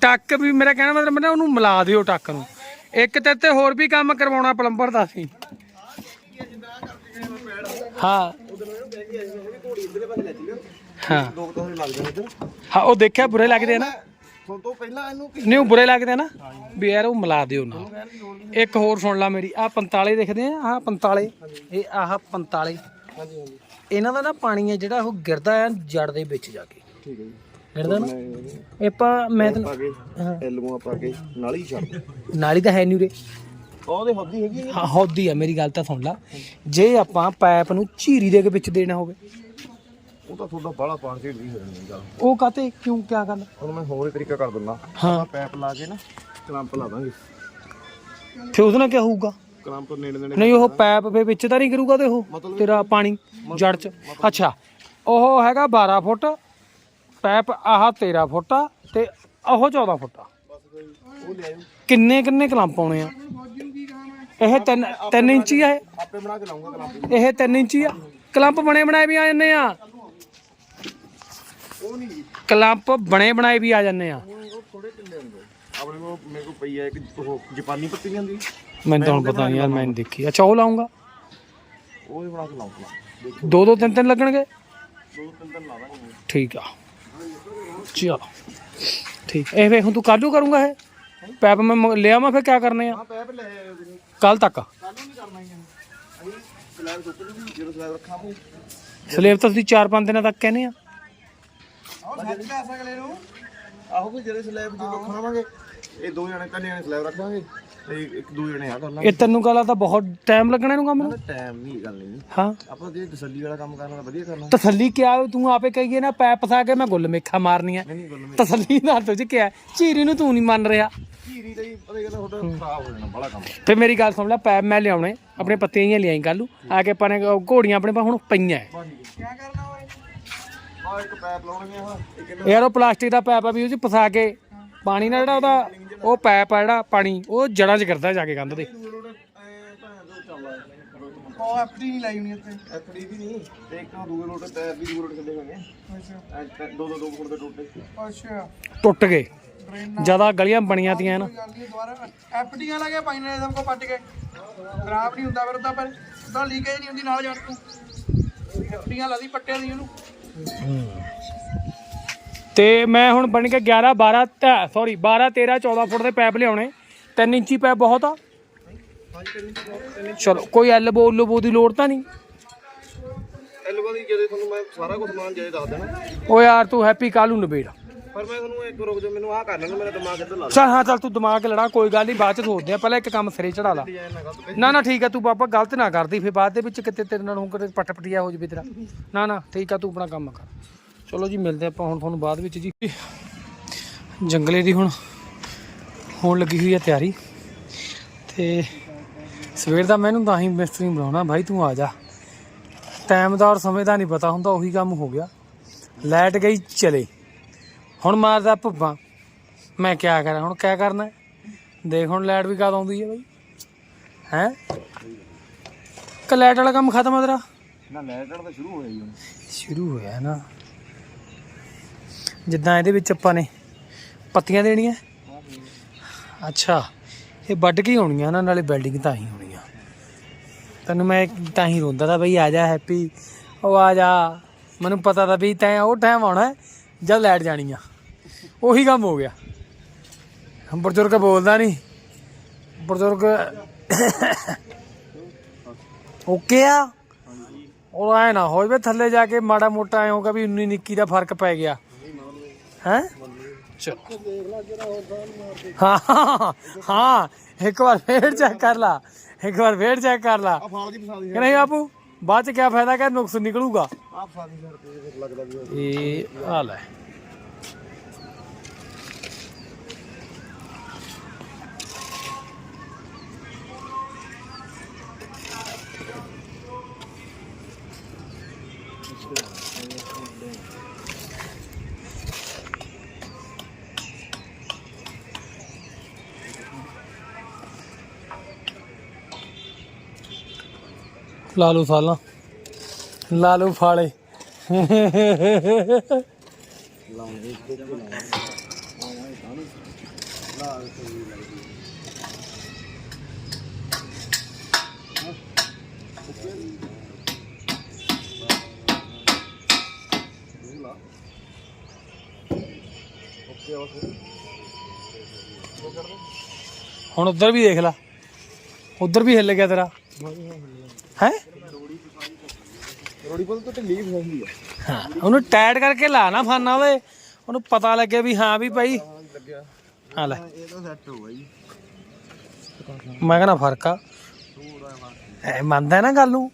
ਟੱਕ ਵੀ ਮੇਰਾ ਕਹਿਣਾ ਮਤਲਬ ਨਾ, ਉਹਨੂੰ ਮਿਲਾ ਦਿਓ ਟੱਕ ਨੂੰ। ਇੱਕ ਤੇ ਤੇ ਹੋਰ ਵੀ ਕੰਮ ਕਰਵਾਉਣਾ ਪਲੰਬਰ ਦਾ ਸੀ। ਹਾਂ। ਹਾਂ। ਹਾਂ, ਉਹ ਦੇਖਿਆ ਬੁਰੇ ਲੱਗਦੇ ਆ ਨਾ। ਤੋਂ ਤੋਂ ਪਹਿਲਾਂ ਇਹਨੂੰ ਨਹੀਂ ਉਹ ਬੁਰੇ ਲੱਗਦੇ ਆ ਨਾ। ਵੀ ਯਾਰ ਉਹ ਮਿਲਾ ਦਿਓ ਨਾ। ਇੱਕ ਹੋਰ ਸੁਣ ਲਾ ਮੇਰੀ। ਆਹ 45 ਦੇਖਦੇ ਆ ਆਹ 45 ਇਹ ਆਹ 45 ਹਾਂਜੀ ਹਾਂਜੀ ਇਹਨਾਂ ਦਾ ਨਾ ਪਾਣੀ ਹੈ ਜਿਹੜਾ ਉਹ ਗਿਰਦਾ ਆ ਜੜ ਦੇ ਵਿੱਚ ਜਾ ਕੇ। ਠੀਕ ਹੈ ਜੀ। ਗਿਰਦਾ ਨਾ? ਇਹ ਆਪਾਂ ਮੈਂ ਪਾ ਤੈਨੂੰ ਕੇ ਹਾਂ। ਪਾ ਕੇ ਨਾਲ ਹੀ ਛੱਡ ਨਾਲੀ ਤਾਂ ਹੈ ਨਹੀਂ ਉਰੇ। ਉਹਦੇ ਹੱਦੀ ਹੈਗੀ ਹਾਂ ਹੌਦੀ ਆ ਮੇਰੀ ਗੱਲ ਤਾਂ ਸੁਣ ਲਾ। ਜੇ ਆਪਾਂ ਪਾਈਪ ਨੂੰ ਝੀਰੀ ਦੇ ਕੇ ਵਿੱਚ ਦੇਣਾ ਹੋਵੇ ਉਹ ਤਾਂ ਤੁਹਾਡਾ ਬਾਹਲਾ ਪਾਣ ਢੇਡ ਵੀ ਹੋ ਜਾਣੀ ਗੱਲ। ਉਹ ਕਾਤੇ? ਕਿਉਂ ਕਿਆ ਗੱਲ? ਹੁਣ ਮੈਂ ਹੋਰ ਹੀ ਤਰੀਕਾ ਕਰ ਦਿੰਦਾ। ਹਾਂ। ਪੈਪ ਲਾ ਕੇ ਨਾ ਕਲੰਪ ਲਾ ਦਾਂਗੇ। ਫਿਰ ਉਹਦੇ ਨਾਲ ਕਿਆ ਹੋਊਗਾ? ਕਲੰਪ ਨੇੜੇ ਨੇੜੇ ਨਹੀਂ ਉਹ ਪੈਪ ਫੇ ਵਿੱਚ ਤਾਂ ਨਹੀਂ ਕਰੂਗਾ ਤੇ ਉਹ ਤੇਰਾ ਪਾਣੀ ਜੜ ਚ। ਅੱਛਾ ਉਹ ਹੈਗਾ 12 ਫੁੱਟ ਪੈਪ ਆਹ 13 ਫੁੱਟ ਆ ਤੇ ਉਹ 14 ਫੁੱਟ ਆ। ਕਿੰਨੇ ਕਿੰਨੇ ਕਲੰਪ ਪਾਉਣੇ ਆ? ਇਹ 3 3 ਇੰਚੀ ਆ ਇਹ? ਆਪੇ ਬਣਾ ਕੇ ਲਾਉਂਗਾ ਕਲੰਪ। ਇਹ 3 ਇੰਚੀ ਆ? ਕਲੰਪ ਬਣੇ ਬਣਾਏ ਵੀ ਆ ਜਾਂਦੇ ਆ। ਉਹ ਨਹੀਂ ਜੀ ਕਲੰਪ ਬਣੇ ਬਣਾਏ ਵੀ ਆ ਜਾਂਦੇ ਆ। ਉਹ ਥੋੜੇ ਢਿੱਲੇ ਹੁੰਦੇ। ਆਪਣੇ ਕੋਲ ਮੇਰੇ ਕੋਲ ਪਈ ਆ ਇੱਕ ਉਹ ਜਾਪਾਨੀ ਪੱਤੀ ਨਹੀਂ ਹੁੰਦੀ। ਮੈਨੂੰ ਤਾਂ ਹੁਣ ਪਤਾ ਨਹੀਂ ਯਾਰ ਮੈਂ ਨਹੀਂ ਦੇਖੀ। ਅੱਛਾ ਉਹ ਲਾਉਂਗਾ? ਉਹ ਹੀ ਬਣਾ ਕੇ ਲਾਉਂਗਾ ਦੇਖੋ। ਦੋ ਦੋ ਤਿੰਨ ਤਿੰਨ ਲੱਗਣਗੇ? ਦੋ ਤਿੰਨ ਦਿਨ ਲਾ ਦਾਂਗੇ ਠੀਕ ਆ। ਚਲੋ। ਠੀਕ। ਇਹ ਵੇ ਹੁਣ ਤੂੰ ਕੱਲੂ ਕਰੂੰਗਾ ਇਹ? ਪੈਪ ਮੈਂ ਮ- ਲਿਆ ਮੈਂ ਫਿਰ ਕਿਆ ਕਰਨੇ ਆ? ਹਾਂ ਪੈਪ ਲੈ ਆਇਓ ਜੀ ਕੱਲ ਤੱਕ? ਕੱਲ ਨੂੰ ਨਹੀਂ ਕਰਨਾ ਹੀ ਅਸੀਂ ਸਲੈਬ ਸੁੱਕ ਜੂਗੀ ਜਦੋਂ ਸਲੈਬ ਰੱਖਾਂਗੇ ਸਲੇਬ ਤਾਂ ਤੁਸੀਂ 4-5 ਦਿਨਾਂ ਤੱਕ ਕਹਿੰਦੇ ਆ। ਆਹੋ ਸੱਚ ਦੱਸ ਅਗਲੇ ਨੂੰ। ਆਹੋ ਵੀ ਜਿਹੜੇ ਸਲੈਬ ਜਦੋਂ ਖਾਵਾਂਗੇ ਇਹ ਦੋ ਜਣੇ ਕੰਨੇ ਜਣੇ ਸਲੈਬ ਰੱਖਾਂਗੇ ਤੇ ਇੱਕ ਦੋ ਜਣੇ ਆ ਕਰ ਇਹ ਤੈਨੂੰ ਕਹਲਾ ਤਾਂ ਬਹੁਤ ਟਾਈਮ ਲੱਗਣਾ ਇਹਨੂੰ ਕੰਮ ਨੂੰ? ਟਾਈਮ ਨਹੀਂ ਗੱਲ ਨਹੀਂ। ਹਾਂ। ਆਪਾਂ ਜੇ ਤਸੱਲੀ ਵਾਲਾ ਕੰਮ ਕਰਨਾ ਤਾਂ ਵਧੀਆ ਕਰਨਾ। ਤਸੱਲੀ ਕਿਆ ਓਏ, ਤੂੰ ਆਪੇ ਕਹੀਏ ਨਾ ਪੈਪ ਫਸਾ ਕੇ ਮੈਂ ਗੁੱਲ ਮੇਖਾ ਮਾਰਨੀਆਂ ਨਹੀਂ ਗੱਲ ਤਸੱਲੀ ਨਾਲ ਤੁਝ ਕਿਹਾ ਝੀਰੀ ਨੂੰ ਤੂੰ ਨਹੀਂ ਮੰਨ ਰਿਹਾ। ਧੀਰੀ ਦਾ ਹੀ ਪਤਾ ਗੱਲ ਤੁਹਾਡਾ ਖਰਾਬ ਹੋ ਜਾਣਾ ਬੜਾ ਕੰਮ। ਤੇ ਮੇਰੀ ਗੱਲ ਸੁਣ ਲੈ ਪੈਪ ਮੈਂ ਲਿਆਉਣੇ ਆਪਣੇ ਪੱਤੀਆਂ ਹੀ ਲਿਆਈ ਕੱਲ ਆ ਕੇ ਆਪਾਂ ਨੇ ਘੋੜੀਆਂ ਆਪਣੇ ਪਾ ਹੁਣ ਪਈਆਂ। ਕੀ ਕਰਨਾ ਆ ਇੱਕ ਪੈਪ ਲਾਉਣਗੇ ਹਾਂ ਇੱਕ ਯਾਰ ਉਹ ਪਲਾਸਟਿਕ ਦਾ ਪੈਪ ਆ ਵੀ ਉਹ ਚ ਫਸਾ ਕੇ ਪਾਣੀ ਨਾਲ ਜਿਹੜਾ ਉਹਦਾ ਉਹ ਪੈਪ ਆ ਜਿਹੜਾ ਪਾਣੀ ਉਹ ਜੜਾਂ 'ਚ ਕਰਦਾ ਜਾ ਕੇ ਕੰਧ ਦੇ। ਉਹ ਐਫਡੀ ਨਹੀਂ ਲਾਈ ਹੋਣੀ ਉੱਤੇ ਐਫਡੀ ਵੀ ਨਹੀਂ ਤੇ ਇੱਕ ਉਹ ਦੂਏ ਲੋਟ ਟਾਇਰ ਵੀ ਦੂਏ ਲੋਟ ਚੱਲੇ ਹੋਏ ਨੇ। ਅੱਛਾ। ਦੋ ਦੋ ਦੋ ਫੁੱਟ ਦੇ ਟੋਟੇ। ਅੱਛਾ। ਟੁੱਟ ਗਏ। ਜ਼ਿਆਦਾ ਗਲੀਆਂ ਬਣੀਆਂ ਤੀਆਂ ਨਾ ਐਫਡੀਆਂ ਲਗੇ ਪਾਈ ਨੇ ਸਭ ਕੋ ਪੱਟ ਕੇ। ਖਰਾਬ ਨਹੀਂ ਹੁੰਦਾ ਫਿਰ ਉਹਦਾ ਪਰ ਉਹਦਾ ਲੀਕੇਜ ਨਹੀਂ ਹੁੰਦੀ ਨਾਲ ਜਾਣ ਤੋਂ ਐਫਡੀਆਂ ਲਾਦੀ ਪੱਟਿਆਂ ਦੀ ਉਹਨੂੰ। ਤੇ ਮੈਂ ਹੁਣ ਬਣ ਕੇ 11 12 ਸੌਰੀ 12 13 14 ਫੁੱਟ ਦੇ ਪੈਪ ਲਿਆਉਣੇ। 3 ਇੰਚੀ ਪੈਪ ਬਹੁਤ ਆ। ਚਲੋ ਕੋਈ ਐਲਬੋ ਉਲਬੋ ਦੀ ਲੋੜ ਤਾਂ ਨਹੀਂ। ਐਲਬੋ ਦੀ ਜਦੋਂ ਤੁਹਾਨੂੰ ਮੈਂ ਸਾਰਾ ਕੁਝ ਸਮਾਨ ਜੇ ਦੱਸ ਦੇਣਾ। ਓ ਯਾਰ ਤੂੰ ਹੈਪੀ ਕਾਲੂ ਨਵੇੜ ਪਰ ਮੈਂ ਤੁਹਾਨੂੰ ਇੱਕ ਰੁਕ ਜਾ ਮੈਨੂੰ ਆਹ ਕਰ ਲੈਣਾ ਮੇਰਾ ਦਿਮਾਗ ਇੱਧਰ ਲਾ ਚੱਲ ਹਾਂ ਚੱਲ ਤੂੰ ਦਿਮਾਗ ਲੜਾ ਕੋਈ ਗੱਲ ਨਹੀਂ ਬਾਅਦ ਚ ਸੋਚਦੇ ਆ ਪਹਿਲਾਂ ਇੱਕ ਕੰਮ ਸਿਰੇ ਚੜਾ ਲਾ। ਨਾ ਨਾ ਠੀਕ ਆ ਤੂੰ ਪਾਪਾ ਗਲਤ ਨਾ ਕਰਦੀ ਫਿਰ ਬਾਅਦ ਦੇ ਵਿੱਚ ਕਿਤੇ ਤੇਰੇ ਨਾਲ ਹੁਣ ਕਿਤੇ ਪੱਟ ਪਟਿਆ ਹੋ ਜਵੇ ਤੇਰਾ। ਨਾ ਨਾ ਠੀਕ ਆ ਤੂੰ ਆਪਣਾ ਕੰਮ ਕਰ। ਚਲੋ ਜੀ ਮਿਲਦੇ ਆਪਾਂ ਹੁਣ ਤੁਹਾਨੂੰ ਬਾਅਦ ਵਿੱਚ ਜੀ। ਜੰਗਲੇ ਦੀ ਹੁਣ ਹੋਣ ਲੱਗੀ ਹੋਈ ਹੈ ਤਿਆਰੀ। ਤੇ ਸਵੇਰ ਦਾ ਮੈਨੂੰ ਤਾਂ ਹੀ ਮਿਸਤਰੀ ਬੁਲਾਉਣਾ ਭਾਈ ਤੂੰ ਆ ਜਾ। ਟਾਈਮ ਦਾ ਔਰ ਸਮੇਂ ਦਾ ਨਹੀਂ ਪਤਾ ਹੁੰਦਾ ਉਹੀ ਕੰਮ ਹੋ ਗਿਆ। ਲਾਈਟ ਗਈ ਚਲੇ। ਹੁਣ ਮਾਰਦਾ ਭੁੱਬਾਂ ਮੈਂ ਕਿਆ ਕਰਾਂ ਹੁਣ ਕਿਆ ਕਰਨਾ? ਹੈ? ਦੇਖ ਹੁਣ ਲਾਈਟ ਵੀ ਕਦ ਆਉਂਦੀ ਹੈ ਬਾਈ? ਹੈ? ਕਿ ਲਾਈਟ ਵਾਲਾ ਕੰਮ ਖਤਮ ਹੈ ਤੇਰਾ? ਨਾ ਲੈਟਰ ਤਾਂ ਸ਼ੁਰੂ ਹੋਇਆ ਜੀ ਹੁਣ। ਸ਼ੁਰੂ ਹੋਇਆ ਨਾ। ਜਿੱਦਾਂ ਇਹਦੇ ਵਿੱਚ ਆਪਾਂ ਨੇ ਪੱਤੀਆਂ ਦੇਣੀਆਂ। ਅੱਛਾ ਇਹ ਵੱਢ ਕੇ ਹੀ ਹੋਣੀਆਂ ਨਾ ਨਾਲੇ ਬਿਲਡਿੰਗ ਤਾਂ ਹੀ ਹੋਣੀਆਂ ਤੈਨੂੰ ਮੈਂ ਤਾਂ ਹੀ ਰੋਂਦਾ ਤਾਂ ਬਈ ਆ ਜਾ ਹੈਪੀ। ਉਹ ਆ ਜਾ। ਮੈਨੂੰ ਪਤਾ ਤਾਂ ਵੀ ਤੈਂ ਉਹ ਟਾਈਮ ਆਉਣਾ ਹੈ। ਜਦ ਲਾਈਟ ਜਾਣੀ ਆ। ਉਹੀ ਕੰਮ ਹੋ ਗਿਆ। ਬਜ਼ੁਰਗ ਬੋਲਦਾ ਨਹੀਂ ਬਜ਼ੁਰਗ ਓਕੇ ਆ। ਉਹ ਐ ਨਾ ਹੋਵੇ ਵੀ ਥੱਲੇ ਜਾ ਕੇ ਮਾੜਾ ਮੋਟਾ ਐ ਹੋਗਾ ਵੀ 19 ਨਿੱਕੀ ਦਾ ਫ਼ਰਕ ਪੈ ਗਿਆ। ਹੈ? ਚਲੋ। ਹਾਂ ਹਾਂ, ਹਾਂ ਇੱਕ ਵਾਰ ਫੇਰ ਚੈੱਕ ਕਰ ਲਾ। ਇੱਕ ਵਾਰ ਫੇਰ ਚੈੱਕ ਕਰ ਲਾ। ਨਹੀਂ ਬਾਪੂ? ਬਾਅਦ ਚ ਕੀ ਫਾਇਦਾ ਕਿ ਨੁਕਸ ਨਿਕਲੂਗਾ? ਆ ਫਸਾ ਦੀ ਸਰ ਤੇ ਫਿਰ ਲੱਗਦਾ ਵੀ ਇਹ ਹਾਲ ਹੈ ਲਾਲੂ ਸਾਲਾਂ। ਲਾਲੂ ਫਾਲੇ। ਹੁਣ ਉਧਰ ਵੀ ਦੇਖ ਲੈ। ਉਧਰ ਵੀ ਹਿੱਲ ਗਿਆ ਤੇਰਾ। ਹੈ? ਰੋੜੀ ਕੋਲ ਤਾਂ ਢਿੱਲੀ ਫਸਾਉਂਦੀ ਆ ਹਾਂ ਉਹਨੂੰ ਟਾਈਟ ਕਰਕੇ ਲਾ ਨਾ ਫਾਨਾ ਓਏ। ਉਹਨੂੰ ਪਤਾ ਲੱਗੇ ਵੀ ਹਾਂ ਵੀ ਭਾਈ। ਲੱਗਿਆ ਹਾਂ ਲੈ। ਇਹ ਤਾਂ ਸੈੱਟ ਹੋ ਗਿਆ ਜੀ। ਮੈਂ ਕਹਿੰਦਾ ਫ਼ਰਕ ਆ। ਐ ਮੰਨਦਾ ਨਾ ਗੱਲ ਨੂੰ।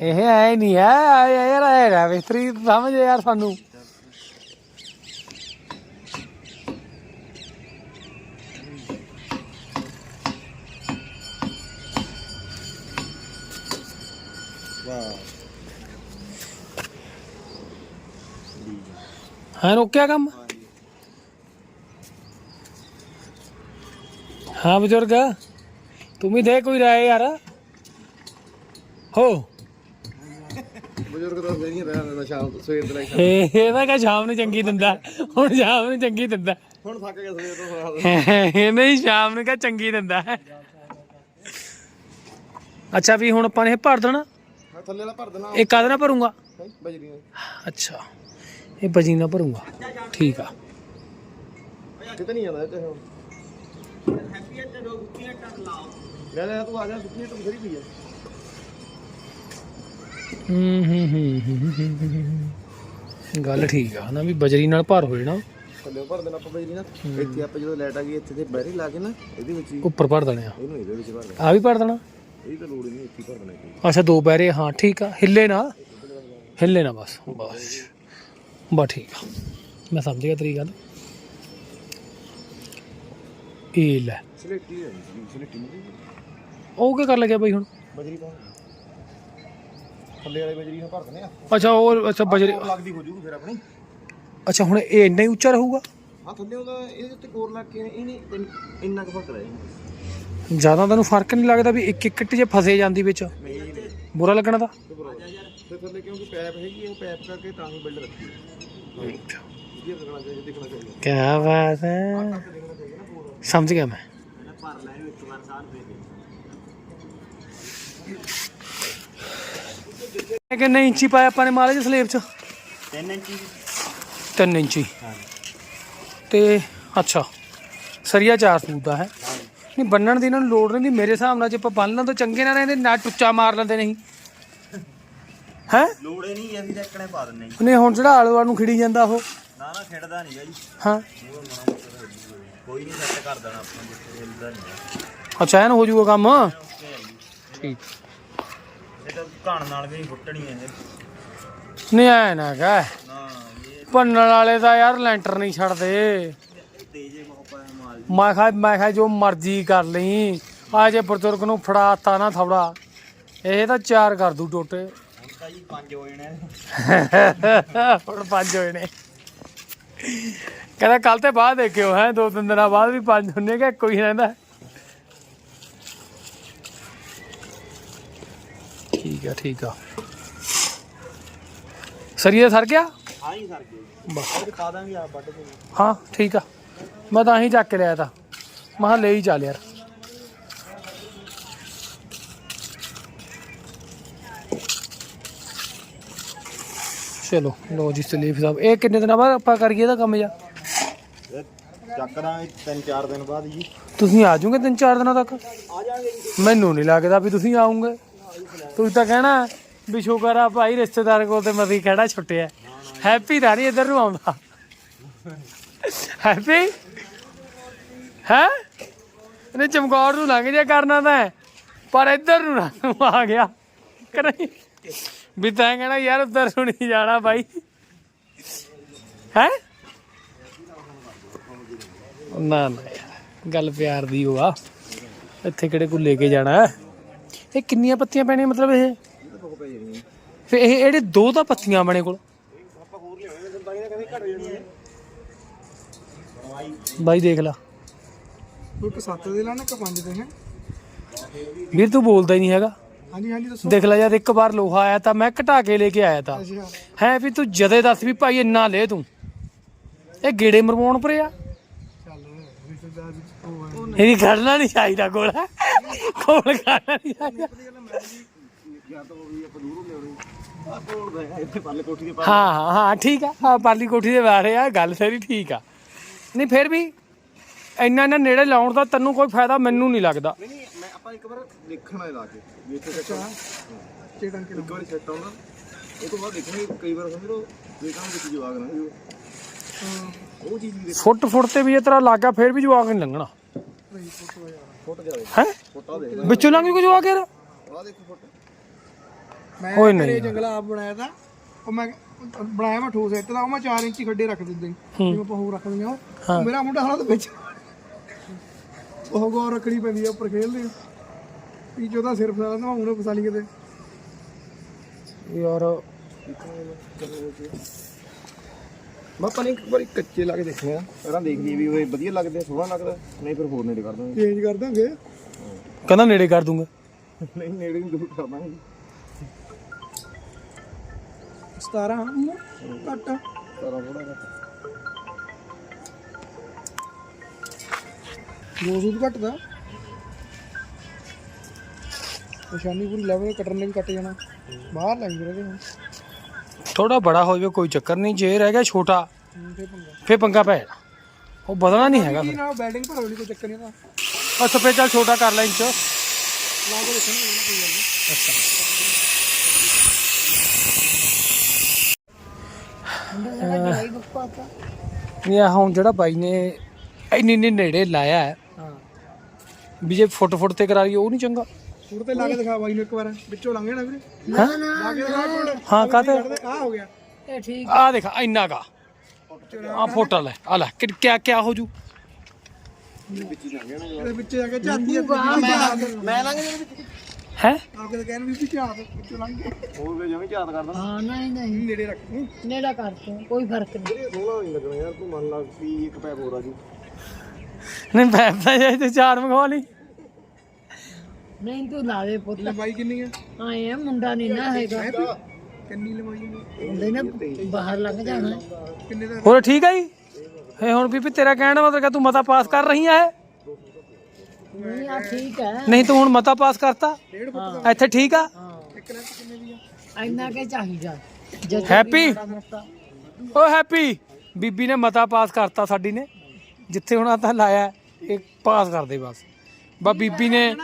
ਇਹ ਐ ਨਹੀਂ ਐ ਐ ਯਾਰ ਹੈਗਾ ਮਿਸਤਰੀ ਸਮਝ ਯਾਰ ਸਾਨੂੰ। ਵਾਹ। ਹਾਂ ਰੋਕਿਆ ਕੰਮ? ਹਾਂ ਬਜ਼ੁਰਗ ਤੂੰ ਵੀ ਦੇ ਕੋਈ ਰਾਏ ਯਾਰ। ਹੋ। ਬਜ਼ੁਰਗ ਤਾਂ ਨਹੀਂ ਸ਼ਾਮ ਸਵੇਰ ਦੇ ਲਈ ਇਹ ਇਹਦਾ ਕਾ ਸ਼ਾਮ ਨੂੰ ਚੰਗੀ ਦਿੰਦਾ ਹੁਣ ਸ਼ਾਮ ਨੂੰ ਚੰਗੀ ਦਿੰਦਾ। ਹੁਣ ਥੱਕ ਗਿਆ ਸਵੇਰ ਤੋਂ ਇਹ ਨਹੀਂ ਸ਼ਾਮ ਨੂੰ ਕਾ ਚੰਗੀ ਦਿੰਦਾ। ਅੱਛਾ ਵੀ ਹੁਣ ਆਪਾਂ ਨੇ ਇਹ ਭਰ ਦੇਣਾ? ਮੈਂ ਥੱਲੇ ਵਾਲਾ ਭਰ ਦੇਣਾ। ਇਹ ਕਾਹਦੇ ਨਾਲ ਭਰੂੰਗਾ? ਬਜਰੀ। ਅੱਛਾ। ਇਹ ਨਾਲ ਭਰੂੰਗਾ। ਠੀਕ ਆ। ਕਿਤੇ ਨਹੀਂ ਜਾਂਦਾ ਤੇ ਹੁਣ। ਲੈ ਲੈ ਤੂੰ ਆ ਜਾ ਸੁੱਕੀ ਤੂੰ ਫਰੀ ਪਈ ਆ। ਹੂੰ ਹੂੰ ਹੂੰ ਹੂੰ, ਹੂੰ, ਹੂੰ। ਗੱਲ ਠੀਕ ਆ ਨਾ ਵੀ ਬਜਰੀ ਨਾਲ ਭਰ ਹੋ ਜਾਣਾ ਥੱਲੇ ਭਰ ਦੇਣਾ ਆਪਾਂ ਬਜਰੀ ਨਾ ਇੱਥੇ ਆਪਾਂ ਜਦੋਂ ਲਾਈਟ ਆ ਗਈ ਇੱਥੇ ਤੇ ਬੈਰੀ ਲਾ ਕੇ ਨਾ ਇਹਦੇ ਵਿੱਚ ਹੀ। ਉੱਪਰ ਭਰ ਦੇਣੇ ਆ। ਇਹਨੂੰ ਇਹਦੇ ਵਿੱਚ ਭਰ ਦੇਣਾ। ਆ ਵੀ ਭਰ ਦੇਣਾ? ਇਹ ਤਾਂ ਲੋੜ ਹੀ ਨਹੀਂ ਇੱਥੇ ਹੀ ਭਰ ਦੇਣਾ। ਇੱਕ ਅੱਛਾ ਦੋ ਬੈਰੇ ਹਾਂ ਠੀਕ ਆ। ਹਿੱਲੇ ਨਾ। ਹਿੱਲੇ ਨਾ ਬਸ ਬਸ। ਬਸ ਠੀਕ ਆ। ਮੈਂ ਸਮਝ ਗਿਆ ਤੇਰੀ ਗੱਲ। ਇਹ ਲੈ। ਹੈ ਨਹੀਂ ਉਹ ਕੀ ਕਰ ਲੱਗਿਆ ਬਈ ਹੁਣ? ਬਜਰੀ ਪਾਉਣ। ਥੱਲੇ ਵਾਲੇ ਬਜਰੀ ਨੂੰ ਭਰ ਆ। ਅੱਛਾ ਉਹ ਅੱਛਾ ਬਜਰੀ ਲੱਗਦੀ ਹੋ ਜੂਗੀ ਫਿਰ ਆਪਣੀ। ਅੱਛਾ ਹੁਣ ਇਹ ਇੰਨਾ ਹੀ ਉੱਚਾ ਰਹੂਗਾ? ਹਾਂ ਥੱਲੇ ਉਹਦਾ ਇਹਦੇ ਉੱਤੇ ਕੋਰ ਲੱਗ ਕੇ ਇਹ ਨਹੀਂ ਇੰਨ- ਕੁ ਫ਼ਰਕ ਰਹੇ ਜ਼ਿਆਦਾ ਤੈਨੂੰ ਫ਼ਰਕ ਨਹੀਂ ਲੱਗਦਾ ਵੀ ਇੱਕ ਇੱਕ ਜੇ ਫਸੇ ਜਾਂਦੀ ਵਿੱਚ? ਬੁਰਾ ਲੱਗਣਾ ਤਾਂ? ਤੇ ਥੱਲੇ ਕਿਉਂਕਿ ਪੈਪ ਹੈਗੀ ਉਹ ਪੈਪ ਕਰਕੇ ਤਾਂ ਹੀ ਬਿਲਡ ਰੱਖੀ ਹੈ ਕੀ ਬਾਤ ਹੈ। ਸਮਝ ਗਿਆ ਮੈਂ। ਕਿੰਨੇ ਇੰਚੀ ਪਾਇਆ ਆਪਾਂ ਨੇ ਮਾਲੇ ਚ ਸਲੇਬ ਚ? 3 ਇੰਚੀ। 3 ਇੰਚੀ। ਤੇ ਅੱਛਾ ਸਰੀਆ 4 ਫੂਟ ਦਾ ਹੈ। ਨਹੀਂ ਬੰਨਣ ਦੀ ਇਹਨਾਂ ਨੂੰ ਲੋੜ ਨਹੀਂ ਮੇਰੇ ਹਿਸਾਬ ਨਾਲ ਜੇ ਆਪਾਂ ਬੰਨ ਲਾਂ ਤਾਂ ਚੰਗੇ ਨਾ ਰਹਿੰਦੇ ਨਾ ਟੁੱਚਾ ਮਾਰ ਲੈਂਦੇ ਨਹੀਂ। ਹੈ? ਲੋੜੇ ਨਹੀਂ ਅਸੀਂ ਤਾਂ ਇੱਕਣੇ ਪਾ ਦਿੰਨੇ ਨਹੀਂ ਹੁਣ ਜਿਹੜਾ ਆਲੂਆਂ ਨੂੰ ਖਿੜੀ ਜਾਂਦਾ ਉਹ? ਨਾ ਨਾ ਖੇਡਦਾ ਨਹੀਂ ਜੀ। ਹਾਂ। ਕੋਈ। ਨਹੀਂ ਸੈੱਟ ਕਰ ਦੇਣਾ ਆਪਾਂ ਜਿੱਥੇ ਹਿਲਦਾ ਨਹੀਂ ਅੱਛਾ ਐਨ ਹੋ ਜਾਊਗਾ ਕੰਮ? ਠੀਕ। ਇਹ ਤਾਂ ਘਣ ਨਾਲ ਵੀ ਨਹੀਂ ਫੁੱਟਣੀ ਇਹ। ਨਹੀਂ ਐ ਨਾ ਕਹ ਨਾ ਇਹ ਭੰਨਣ ਵਾਲੇ ਤਾਂ ਯਾਰ ਲੈਂਟਰ ਨਹੀਂ ਛੱਡਦੇ। ਤੇਜੇ ਬਹੁਤ ਪਾਇਆ ਮਾਲ ਮੈਂ ਕਿਹਾ ਮੈਂ ਕਿਹਾ ਜੋ ਮਰਜ਼ੀ ਕਰ ਲਈ। ਆ ਜੇ ਬਜ਼ੁਰਗ ਨੂੰ ਫੜਾਤਾ ਨਾ ਥੋੜਾ ਇਹ ਤਾਂ ਚਾਰ ਕਰ ਦੂ ਟੋਟੇ। ਜੀ ਪੰਜ ਹੋ ਜਾਣੇ ਹੁਣ ਪੰਜ ਹੋਏ ਨੇ। ਕਹਿੰਦਾ ਕੱਲ ਤੇ ਬਾਅਦ ਦੇਖਿਓ ਹੈ ਦੋ ਤਿੰਨ ਦਿਨਾਂ ਬਾਅਦ ਵੀ ਪੰਜ ਹੁੰਨੇ ਕਿ ਕੋਈ ਰਹਿੰਦਾ? ਠੀਕ ਆ ਠੀਕ ਆ। ਸਰੀਏ ਸਰ ਗਿਆ? ਹਾਂ ਹੀ ਸਰ ਗਏ ਬਸ। ਉਹ ਦਿਖਾ ਦਾਂਗੇ ਆਪ ਵੱਢ ਕੇ। ਹਾਂ ਠੀਕ ਆ। ਮੈਂ ਤਾਂ ਹੀ ਚੱਕ ਕੇ ਲਿਆ ਤਾ। ਮੈਂ ਕਿਹਾ ਲੈ ਹੀ ਚੱਲ ਯਾਰ। ਚਲੋ ਲੋ ਜੀ ਸਲੀਫ ਸਾਹਿਬ ਇਹ ਕਿੰਨੇ ਦਿਨਾਂ ਬਾਅਦ ਆਪਾਂ ਕਰੀਏ ਇਹਦਾ ਕੰਮ ਜਾ ਚੱਕ ਦਾਂਗੇ ਤਿੰਨ ਚਾਰ ਦਿਨ ਬਾਅਦ ਜੀ। ਤੁਸੀਂ ਆ ਜਾਓਗੇ ਤਿੰਨ ਚਾਰ ਦਿਨਾਂ ਤੱਕ? ਆ ਜਾਾਂਗੇ ਜੀ ਮੈਨੂੰ ਨਹੀਂ ਲੱਗਦਾ ਵੀ ਤੁਸੀਂ ਆਉਂਗੇ। ਤੁਸੀਂ ਤਾਂ ਕਹਿਣਾ ਵੀ ਸ਼ੁਕਰ ਆ ਭਾਈ ਰਿਸ਼ਤੇਦਾਰ ਕੋਲ ਤੇ ਮਰੀ ਖੜਾ ਛੁੱਟਿਆ। ਹੈਪੀ ਤਾਂ ਨਹੀਂ ਇੱਧਰ ਨੂੰ ਆਉਂਦਾ। ਹੈਪੀ ਹੈ? ਇਹਨੇ ਚਮਕੌਰ ਨੂੰ ਲੰਘ ਜਾ ਕਰਨਾ ਤਾਂ ਪਰ ਇੱਧਰ ਨੂੰ ਆ ਗਿਆ। ਕਿ ਨਹੀਂ? ਵੀ ਤੈਂ ਕਹਿਣਾ ਯਾਰ ਉੱਧਰ ਨਹੀਂ ਜਾਣਾ ਬਾਈ। ਹੈ? ਨਾ ਨਾ ਯਾਰ ਗੱਲ ਪਿਆਰ ਦੀ ਹੋ ਆ। ਇੱਥੇ ਕਿਹੜੇ ਕੋ ਲੈ ਕੇ ਜਾਣਾ? ਇਹ ਕਿੰਨੀਆਂ ਪੱਤੀਆਂ ਪੈਣੀਆਂ ਮਤਲਬ ਇਹ? ਫੇ ਇਹ ਇਹਦੇ ਦੋ ਤਾਂ ਪੱਤੀਆਂ ਬਣੇ ਕੋਲ। ਬਾਈ ਦੇਖ ਲਾ। ਇੱਕ 7 ਦੇ ਲੈਣਾ ਇੱਕ 5 ਦੇ ਹੈ। ਵੀਰ ਤੂੰ ਬੋਲਦਾ ਹੀ ਨਹੀਂ ਹੈਗਾ। ਹਾਂਜੀ ਹਾਂਜੀ ਦੱਸੋ। ਦੇਖ ਲੈ ਯਾਰ ਇੱਕ ਵਾਰ ਲੋਹਾ ਆਇਆ ਤਾਂ ਮੈਂ ਘਟਾ ਕੇ ਲੈ ਕੇ ਆਇਆ ਤਾਂ। ਅੱਛਾ। ਹੈ ਵੀ ਤੂੰ ਜਦੇ ਦੱਸ ਵੀ ਭਾਈ ਇੰਨਾ ਲੈ ਤੂੰ। ਇਹ ਗੇੜੇ ਮਰਵਾਉਣ ਪਰੇ ਆ। ਚੱਲ ਰਿਸ਼ਤੇਦਾਰ ਵਿੱਚ ਉਹ ਹੈ ਇਹਦੀ ਖੜਨਾ ਨਹੀਂ ਚਾਹੀਦਾ ਕੋਲ। ਕੋਲ ਖੜਨਾ ਨਹੀਂ ਚਾਹੀਦਾ। ਹਾਂ ਹਾਂ ਹਾਂ ਠੀਕ ਆ। ਪਾਲੀ ਕੋਠੀ ਦੇ ਬਾਰੇ ਆ ਗੱਲ ਸਾਰੀ ਠੀਕ ਆ। ਨਹੀਂ ਫਿਰ ਵੀ ਇੰਨਾ ਇੰਨਾ ਨੇੜੇ ਲਾਉਣ ਦਾ ਤੈਨੂੰ ਕੋਈ ਫਾਇਦਾ ਮੈਨੂੰ ਨਹੀਂ ਲੱਗਦਾ। ਨਹੀਂ ਨਹੀਂ ਮੈਂ ਆਪਾਂ ਇੱਕ ਵਾਰ ਦੇਖਣਾ ਹੈ ਲਾ ਕੇ ਵੀ ਇੱਥੇ ਸੈੱਟ ਚੇ ਟੰਕੇ ਇੱਕ ਵਾਰੀ ਸੈੱਟ ਆਉਂਦਾ ਉਹ ਤੋਂ ਬਾਅਦ ਦੇਖਾਂਗੇ ਕਈ ਵਾਰ ਸਮਝ ਲਓ ਦੇਖਾਂਗੇ ਕਿ ਜਵਾਗ ਨਾ ਜੋ ਉਹ ਚੀਜ਼ ਵੀ ਫੁੱਟ ਫੁੱਟ ਤੇ ਵੀ ਇਹ ਤਰ੍ਹਾਂ ਲੱਗਾ ਫਿਰ ਵੀ ਜਵਾਕ ਨਹੀਂ ਲੰਘਣਾ। ਫੁੱਟ ਜਾਵੇ ਹੈ? ਫੁੱਟਾ ਦੇ ਵਿੱਚੋਂ ਲੰਘ ਜੂ ਜਵਾਕ ਯਾਰ ਆ ਦੇਖੋ ਫੁੱਟ। ਮੈਂ ਓਏ ਨਹੀਂ। ਜੰਗਲਾ ਆਪ ਬਣਾਇਆ ਤਾਂ। ਉਹ ਮੈਂ ਬਣਾਇਆ ਮੈਂ ਠੋਸ ਇੱਟ ਦਾ ਉਹ ਮੈਂ 4 ਇੰਚੀ ਖੱਡੇ ਰੱਖ ਦਿੰਦੇ। ਜਿਵੇਂ ਆਪਾਂ ਹੋਰ ਰੱਖ ਦਿੰਦੇ ਆ ਮੇਰਾ ਮੁੰਡਾ ਹਾਲਾ ਤੇ ਵਿੱਚ ਉਹ ਗੌਰ ਰੱਖਣੀ ਪੈਂਦੀ ਆ ਉੱਪਰ ਖੇਲਦੇ ਵੀ ਉਹਦਾ ਸਿਰ ਫਸਾ ਲੈਂਦਾ ਉਹਨੇ ਫਸਾ ਲਈ ਕਿਤੇ। ਯਾਰ ਮੈਂ ਆਪਾਂ ਨੇ ਇੱਕ ਵਾਰੀ ਕੱਚੇ ਲਾ ਕੇ ਦੇਖਣੇ ਆ। ਪਹਿਲਾਂ ਦੇਖ ਲਈਏ ਵੀ ਉਹ ਵਧੀਆ ਲੱਗਦੇ ਆ, ਸੋਹਣਾ ਲੱਗਦਾ ਨਹੀਂ ਫਿਰ ਹੋਰ ਨੇੜੇ ਕਰ ਦਾਂਗੇ। ਚੇਂਜ ਕਰ ਦਾਂਗੇ। ਕਹਿੰਦਾ ਨੇੜੇ ਕਰ ਦੂੰਗਾ। ਨਹੀਂ ਨੇੜੇ ਨੂੰ ਦੂਰ ਕਰ ਦਾਂਗੇ। 17 ਘੱਟ ਸਾਰਾ ਥੋੜਾ ਜਿਹਾ ਦੋ ਸੂਟ ਘੱਟ ਦਾ ਨਿਸ਼ਾਨੀ ਪੂਰੀ ਲੈਵਲ ਕੱਟਣ ਨੇ ਵੀ ਕੱਟ ਜਾਣਾ। ਬਾਹਰ ਲੱਗ ਜਰਾ ਹੁਣ ਥੋੜਾ ਬੜਾ ਹੋ ਜਾਵੇ ਕੋਈ ਚੱਕਰ ਨਹੀਂ ਜੇ ਰਹਿ ਗਿਆ ਛੋਟਾ ਫੇ ਪੰਗਾ। ਫੇ ਪੰਗਾ ਪੈ ਜਾਣਾ। ਉਹ ਬਦਲਣਾ ਨਹੀਂ ਹੈਗਾ ਕੀ ਨਾਲ ਬੈਟਿੰਗ ਭਰ ਵਾਲੀ ਕੋਈ ਚੱਕਰ ਨਹੀਂ ਦਾ ਆ ਸਫੇ ਚੱਲ ਛੋਟਾ ਕਰ ਲੈ ਇੰਚ ਲਾ ਕੇ ਦੇਖਣਾ ਕੋਈ ਗੱਲ ਨਹੀਂ। ਅੱਛਾ। ਤਾਂ ਆਹ ਹੁਣ ਜਿਹੜਾ ਬਾਈ ਨੇ ਇੰਨੀ ਇੰਨੀ ਨੇੜੇ ਲਾਇਆ ਹੈ ਹਾਂ। ਵੀ ਜੇ ਫੁੱਟ ਫੁੱਟ ਤੇ ਕਰਾ ਲਈਏ ਉਹ ਨਹੀਂ ਚੰਗਾ। ਫੋਟੋ ਤੇ ਲਾ ਕੇ ਦਿਖਾ ਬਾਈ ਨੂੰ ਇੱਕ ਵਾਰ ਵਿੱਚੋਂ ਲੰਘ ਜਾਣਾ ਵੀਰੇ। ਹਾਂ? ਲਾ ਕੇ ਦਿਖਾ ਫੋਟੋ। ਹਾਂ ਕਾਤੇ ਆ ਹੋ ਗਿਆ। ਇਹ ਠੀਕ ਆ ਦੇਖ ਇੰਨਾ ਕਾ ਆ ਫੋਟੋ ਲੈ ਆ ਲੈ ਕਿ ਕਿਆ ਕਿਆ ਹੋ ਜੂ? ਇਹਦੇ ਵਿੱਚ ਜਾ ਕੇ ਝਾਤੀ ਆ ਮੈਂ ਲੰਘ ਜਾਣਾ ਵਿੱਚ। ਹੈ? ਆ ਕੇ ਕਹਿਣ ਵੀ ਝਾਤ ਵਿੱਚੋਂ ਲੰਘ ਗਿਆ ਹੋਰ ਵੀ ਜਿਵੇਂ ਝਾਤ ਕਰਦਾ। ਹਾਂ ਨਹੀਂ ਨਹੀਂ। ਨੇੜੇ ਰੱਖ। ਨੇੜਾ ਕਰ ਤੂੰ ਕੋਈ ਫ਼ਰਕ ਨਹੀਂ। ਇਹ ਸੋਹਣਾ ਨਹੀਂ ਲੱਗਣਾ ਯਾਰ ਤੂੰ ਮੰਨ ਲਾ ਵੀ ਇੱਕ ਪੈਪ ਹੋਰ ਆ ਜੂ। ਨਹੀਂ ਬੈਠਦਾ ਜਾਈ ਤੇ ਚਾਰ ਮੰਗਵਾ ਲਈ। ਨਹੀਂ ਤੂੰ ਲਾ ਦੇ ਪੁੱਤ। ਲੰਬਾਈ ਕਿੰਨੀ ਆ? ਆਏ ਆ ਮੁੰਡਾ ਨਹੀਂ ਨਾ ਹੈਗਾ। ਕਿੰਨੀ ਲੰਬਾਈ ਆ? ਮੁੰਡੇ ਨੇ ਬਾਹਰ ਲੰਘ ਜਾਣਾ। ਕਿੰਨੇ ਦਾ? ਹੋਰ ਠੀਕ ਹੈ ਜੀ? ਇਹ ਹੁਣ ਬੀਬੀ ਤੇਰਾ ਕਹਿਣ ਦਾ ਮਤਲਬ ਕਿ ਤੂੰ ਮਤਾ ਪਾਸ ਕਰ ਰਹੀ ਹੈ ਨਹੀਂ ਆ ਠੀਕ ਹੈ ਨਹੀਂ ਤੂੰ ਹੁਣ ਮਤਾ ਪਾਸ ਕਰਤਾ? ਇੱਥੇ ਠੀਕ ਆ? ਹਾਂ। ਇੱਕ ਲੈਂਥ ਕਿੰਨੇ ਦੀ ਆ? ਇੰਨਾ ਕੇ ਚਾਹੀਦਾ। ਹੈਪੀ ਓ ਹੈਪੀ ਬੀਬੀ ਨੇ ਮਤਾ ਪਾਸ ਕਰਤਾ ਸਾਡੀ ਨੇ। ਜਿੱਥੇ ਹੁਣ ਆ ਤਾਂ ਲਾਇਆ ਇਹ ਪਾਸ ਕਰ ਦੇ ਬਸ। ਬਸ ਬੀਬੀ ਨੇ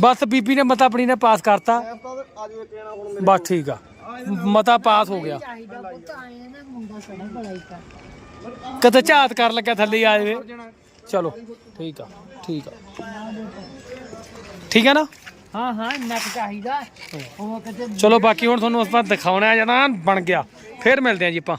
ਬਸ ਬੀਬੀ ਨੇ ਮਤਾ ਆਪਣੀ ਨੇ ਪਾਸ ਕਰਤਾ। ਆ ਜਣਾ ਬਸ ਠੀਕ ਆ। ਮਤਾ ਪਾਸ ਹੋ ਗਿਆ। ਆ ਕਦੇ ਝਾਤ ਕਰ ਲੱਗਿਆ ਥੱਲੇ ਆ ਜਾਵੇ। ਚਲੋ ਠੀਕ ਆ ਠੀਕ ਆ। ਠੀਕ ਹੈ ਨਾ? ਹਾਂ ਹਾਂ ਇੰਨਾ ਕੁ ਚਾਹੀਦਾ। ਚਲੋ ਬਾਕੀ ਹੁਣ ਤੁਹਾਨੂੰ ਆਪਾਂ ਦਿਖਾਉਣਾ ਜਨਾ ਬਣ ਗਿਆ। ਫੇਰ ਮਿਲਦੇ ਆ ਜੀ ਆਪਾਂ।